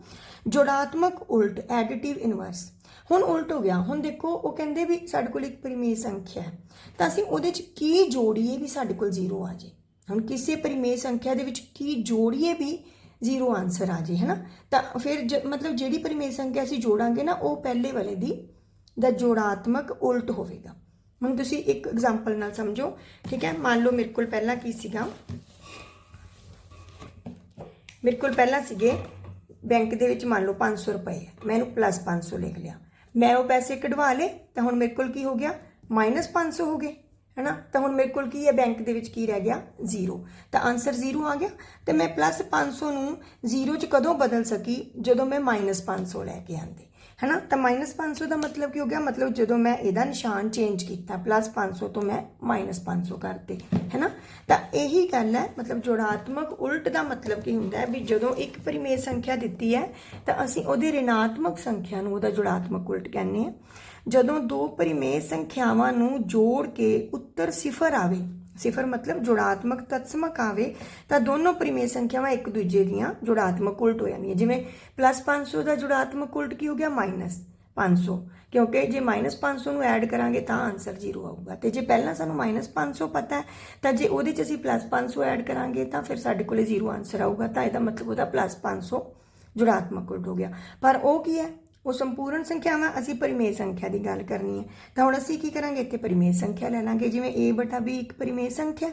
ਜੋੜਾਤਮਕ ਉਲਟ ਐਡੀਟਿਵ ਇਨਵਰਸ ਹੁਣ ਉਲਟ ਹੋ ਗਿਆ। ਹੁਣ ਦੇਖੋ, ਉਹ ਕਹਿੰਦੇ ਵੀ ਸਾਡੇ ਕੋਲ ਇੱਕ ਪਰਿਮੇਯ ਸੰਖਿਆ ਹੈ। ਤਾਂ ਅਸੀਂ ਉਹਦੇ 'ਚ ਕੀ ਜੋੜੀਏ ਵੀ ਸਾਡੇ ਕੋਲ ਜ਼ੀਰੋ ਆ ਜੇ? ਹੁਣ ਕਿਸੇ ਪਰਿਮੇਯ ਸੰਖਿਆ ਦੇ ਵਿੱਚ ਕੀ ਜੋੜੀਏ ਵੀ ਜ਼ੀਰੋ ਆਨਸਰ ਆ ਜੇ ਹੈ ਨਾ ਤਾਂ ਫਿਰ ਜ- ਮਤਲਬ ਜਿਹੜੀ ਪਰਿਮੇਯ ਸੰਖਿਆ ਅਸੀਂ ਜੋੜਾਂਗੇ ਨਾ, ਉਹ ਪਹਿਲੇ ਵਾਲੇ ਦੀ, ਦਾ ਜੋੜਾਤਮਕ ਉਲਟ ਹੋਵੇਗਾ। ਹੁਣ ਤੁਸੀਂ ਇੱਕ ਐਗਜ਼ਾਮਪਲ ਨਾਲ ਸਮਝੋ, ਠੀਕ ਹੈ? ਮੰਨ ਲਓ ਮੇਰੇ ਕੋਲ ਪਹਿਲਾਂ ਕੀ ਸੀਗਾ? ਮੇਰੇ ਕੋਲ ਪਹਿਲਾਂ ਸੀਗੇ ਬੈਂਕ ਦੇ ਵਿੱਚ ਮੰਨ ਲਓ 500 ਰੁਪਏ ਹੈ ਮੈਂ ਇਹਨੂੰ ਪਲੱਸ 500 ਲਿਖ ਲਿਆ। ਮੈਂ ਉਹ ਪੈਸੇ ਕਢਵਾ ਲਏ, ਤਾਂ ਹੁਣ ਮੇਰੇ ਕੋਲ ਕੀ ਹੋ ਗਿਆ? ਮਾਈਨਸ 500 ਹੋ ਗਏ, ਹੈਨਾ? ਤਾਂ ਹੁਣ ਮੇਰੇ ਕੋਲ ਕੀ ਹੈ? ਬੈਂਕ ਦੇ ਵਿੱਚ ਕੀ ਰਹਿ ਗਿਆ? 0 ਤਾਂ ਆਨਸਰ 0 ਆ ਗਿਆ। ਤੇ ਮੈਂ ਪਲੱਸ 500 ਨੂੰ 0 ਚ ਕਦੋਂ ਬਦਲ ਸਕੀ? ਜਦੋਂ ਮੈਂ ਮਾਈਨਸ 500 ਲੈ ਕੇ ਆਂਦੇ। ਹੈਨਾ? ਤਾਂ ਮਾਈਨਸ 500 ਦਾ ਮਤਲਬ ਕੀ ਹੋ ਗਿਆ? ਮਤਲਬ ਜਦੋਂ ਮੈਂ ਇਹਦਾ ਨਿਸ਼ਾਨ ਚੇਂਜ ਕੀਤਾ ਪਲੱਸ 500 ਤੋਂ ਮੈਂ ਮਾਈਨਸ 500 ਕਰਤੇ, ਹੈਨਾ? ਤਾਂ ਇਹੀ ਗੱਲ ਹੈ, ਮਤਲਬ ਜੋੜਾਤਮਕ ਉਲਟ ਦਾ ਮਤਲਬ ਕੀ ਹੁੰਦਾ ਹੈ ਵੀ ਜਦੋਂ ਇੱਕ ਪਰਿਮੇਯ ਸੰਖਿਆ ਦਿੱਤੀ ਹੈ, ਤਾਂ ਅਸੀਂ ਉਹਦੀ ਰਿਣਾਤਮਕ ਸੰਖਿਆ ਨੂੰ ਉਹਦਾ ਜੋੜਾਤਮਕ ਉਲਟ ਕਹਿੰਦੇ ਹਾਂ। ਜਦੋਂ ਦੋ ਪਰਿਮੇਯ ਸੰਖਿਆਵਾਂ ਨੂੰ ਜੋੜ ਕੇ ਉੱਤਰ ਸਿਫਰ ਆਵੇ ਸਿਫਰ ਮਤਲਬ ਜੋੜਾਤਮਕ ਤਤਸਮਕ ਆਵੇ ਤਾਂ ਦੋਨੋਂ ਪਰਿਮੇਯ ਸੰਖਿਆਵਾਂ ਇੱਕ ਦੂਜੇ ਦੀਆਂ ਜੋੜਾਤਮਕ ਉਲਟ ਹੋ ਜਾਂਦੀਆਂ ਜਿਵੇਂ ਪਲੱਸ 500 ਦਾ ਜੋੜਾਤਮਕ ਉਲਟ ਕੀ ਹੋ ਗਿਆ ਮਾਈਨਸ 500 ਕਿਉਂਕਿ ਜੇ ਮਾਈਨਸ 500 ਨੂੰ ਐਡ ਕਰਾਂਗੇ ਤਾਂ ਆਨਸਰ 0 ਆਊਗਾ ਤੇ ਜੇ ਪਹਿਲਾਂ ਸਾਨੂੰ ਮਾਈਨਸ 500 ਪਤਾ ਹੈ ਤਾਂ ਜੇ ਉਹਦੇ 'ਚ ਅਸੀਂ ਪਲੱਸ 500 ਐਡ ਕਰਾਂਗੇ ਤਾਂ ਫਿਰ ਸਾਡੇ ਕੋਲੇ 0 ਆਨਸਰ ਆਊਗਾ ਤਾਂ ਇਹਦਾ ਮਤਲਬ ਉਹਦਾ ਪਲੱਸ 500 ਜੁੜਾਤਮਕ ਉਲਟ ਹੋ ਗਿਆ ਪਰ ਉਹ ਕੀ ਹੈ ਉਹ ਸੰਪੂਰਨ ਸੰਖਿਆਵਾਂ ਅਸੀਂ ਪਰਿਮੇਯ ਸੰਖਿਆ ਦੀ ਗੱਲ ਕਰਨੀ ਹੈ। ਤਾਂ ਹੁਣ ਅਸੀਂ ਕੀ ਕਰਾਂਗੇ? ਇੱਥੇ ਪਰਿਮੇਯ ਸੰਖਿਆ ਲੈ ਲਾਂਗੇ। ਜਿਵੇਂ a ਬਟਾ b ਇੱਕ ਪਰਿਮੇਯ ਸੰਖਿਆ,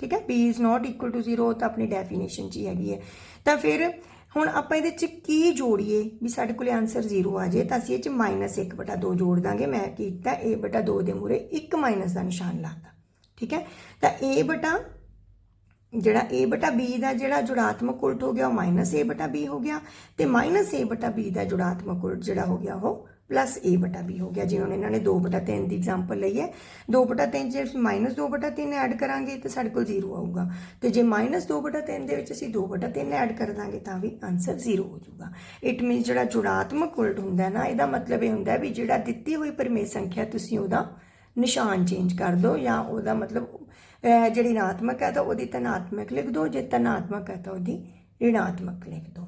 ਠੀਕ ਹੈ? B is not equal to 0 ਤਾਂ ਆਪਣੀ ਡੈਫੀਨੇਸ਼ਨ 'ਚ ਹੀ ਹੈਗੀ ਹੈ। ਤਾਂ ਫਿਰ ਹੁਣ ਆਪਾਂ ਇਹਦੇ 'ਚ ਕੀ ਜੋੜੀਏ? ਵੀ ਸਾਡੇ ਕੋਲੇ ਆਨਸਰ 0 ਆ ਜੇ ਤਾਂ ਅਸੀਂ ਇਹ 'ਚ -1 ਬਟਾ 2 ਜੋੜ ਦਾਂਗੇ। ਮੈਂ ਕੀ ਕੀਤਾ a ਬਟਾ 2 ਦੇ ਮੂਰੇ ਇੱਕ ਮਾਈਨਸ ਦਾ ਨਿਸ਼ਾਨ ਲਾਤਾ, ਠੀਕ ਹੈ? ਤਾਂ a ਬਟਾ ਜਿਹੜਾ a ਬਟਾ b ਦਾ ਜਿਹੜਾ ਜੁੜਾਤਮਕ ਉਲਟ ਹੋ ਗਿਆ, ਉਹ ਮਾਈਨਸ a ਬਟਾ b ਹੋ ਗਿਆ ਤੇ ਮਾਈਨਸ a ਬਟਾ b ਦਾ ਜੁੜਾਤਮਕ ਉਲਟ ਜਿਹੜਾ ਹੋ ਗਿਆ, ਉਹ ਪਲੱਸ a ਬਟਾ b ਹੋ ਗਿਆ। ਜਿਵੇਂ ਹੁਣ ਇਹਨਾਂ ਨੇ 2 ਬਟਾ 3 ਦੀ ਐਗਜ਼ਾਮਪਲ ਲਈ ਹੈ। 2 ਬਟਾ 3 ਜੇ ਅਸੀਂ ਮਾਈਨਸ 2 ਬਟਾ 3 ਐਡ ਕਰਾਂਗੇ ਤਾਂ ਸਾਡੇ ਕੋਲ 0 ਆਊਗਾ। ਤੇ ਜੇ ਮਾਈਨਸ 2 ਬਟਾ 3 ਦੇ ਵਿੱਚ ਅਸੀਂ 2 ਬਟਾ 3 ਐਡ ਕਰ ਦਾਂਗੇ ਤਾਂ ਵੀ ਆਨਸਰ 0 ਹੋ ਜਾਊਗਾ। ਇਟ ਮੀਨਸ ਜਿਹੜਾ ਜੁੜਾਤਮਕ ਉਲਟ ਹੁੰਦਾ ਨਾ, ਇਹਦਾ ਮਤਲਬ ਇਹ ਹੁੰਦਾ ਵੀ ਜਿਹੜਾ ਦਿੱਤੀ ਹੋਈ ਪਰਿਮੇਯ ਸੰਖਿਆ, ਤੁਸੀਂ ਉਹਦਾ ਨਿਸ਼ਾਨ ਚੇਂਜ ਕਰ ਦਿਓ ਜਾਂ ਉਹਦਾ ਮਤਲਬ ਜਿਹੜੀ ਰਿਣਾਤਮਕ ਹੈ ਤਾਂ ਉਹਦੀ ਧਨਾਤਮਕ ਲਿਖ ਦਿਓ, ਜੇ ਧਨਾਤਮਕ ਹੈ ਤਾਂ ਉਹਦੀ ਰਿਣਾਤਮਕ ਲਿਖ ਦਿਓ।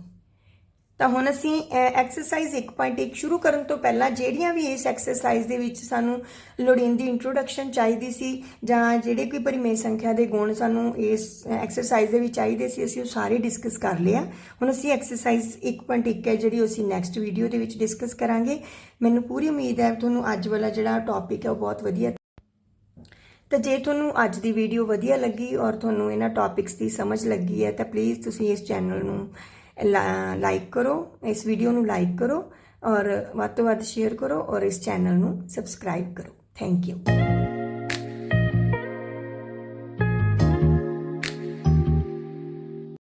ਤਾਂ ਹੁਣ ਅਸੀਂ ਐਕਸਰਸਾਈਜ਼ 1.1 ਸ਼ੁਰੂ ਕਰਨ ਤੋਂ ਪਹਿਲਾਂ ਜਿਹੜੀਆਂ ਵੀ ਇਸ ਐਕਸਰਸਾਈਜ਼ ਦੇ ਵਿੱਚ ਸਾਨੂੰ ਲੋੜੀਂਦੀ ਇੰਟਰੋਡਕਸ਼ਨ ਚਾਹੀਦੀ ਸੀ ਜਾਂ ਜਿਹੜੇ ਕੋਈ ਪਰਿਮੇਯ ਸੰਖਿਆ ਦੇ ਗੁਣ ਸਾਨੂੰ ਇਸ ਐਕਸਰਸਾਈਜ਼ ਦੇ ਵਿੱਚ ਚਾਹੀਦੇ ਸੀ, ਅਸੀਂ ਉਹ ਸਾਰੇ ਡਿਸਕਸ ਕਰ ਲਿਆ ਹੁਣ ਅਸੀਂ ਐਕਸਰਸਾਈਜ਼ 1.1 ਹੈ, ਜਿਹੜੀ ਅਸੀਂ ਨੈਕਸਟ ਵੀਡੀਓ ਦੇ ਵਿੱਚ ਡਿਸਕਸ ਕਰਾਂਗੇ। ਮੈਨੂੰ ਪੂਰੀ ਉਮੀਦ ਹੈ, ਤੁਹਾਨੂੰ ਅੱਜ ਵਾਲਾ ਜਿਹੜਾ ਟੌਪਿਕ ਹੈ, ਉਹ ਬਹੁਤ ਵਧੀਆ ਤਾਂ ਜੇ ਤੁਹਾਨੂੰ ਅੱਜ ਦੀ ਵੀਡੀਓ ਵਧੀਆ ਲੱਗੀ ਔਰ ਤੁਹਾਨੂੰ ਇਹਨਾਂ ਟੌਪਿਕਸ ਦੀ ਸਮਝ ਲੱਗੀ ਹੈ, ਤਾਂ ਪਲੀਜ਼ ਤੁਸੀਂ ਇਸ ਚੈਨਲ ਨੂੰ ਲਾਈਕ ਕਰੋ, ਇਸ ਵੀਡੀਓ ਨੂੰ ਲਾਈਕ ਕਰੋ ਔਰ ਵੱਧ ਤੋਂ ਵੱਧ ਸ਼ੇਅਰ ਕਰੋ ਔਰ ਇਸ ਚੈਨਲ ਨੂੰ ਸਬਸਕ੍ਰਾਈਬ ਕਰੋ। Thank you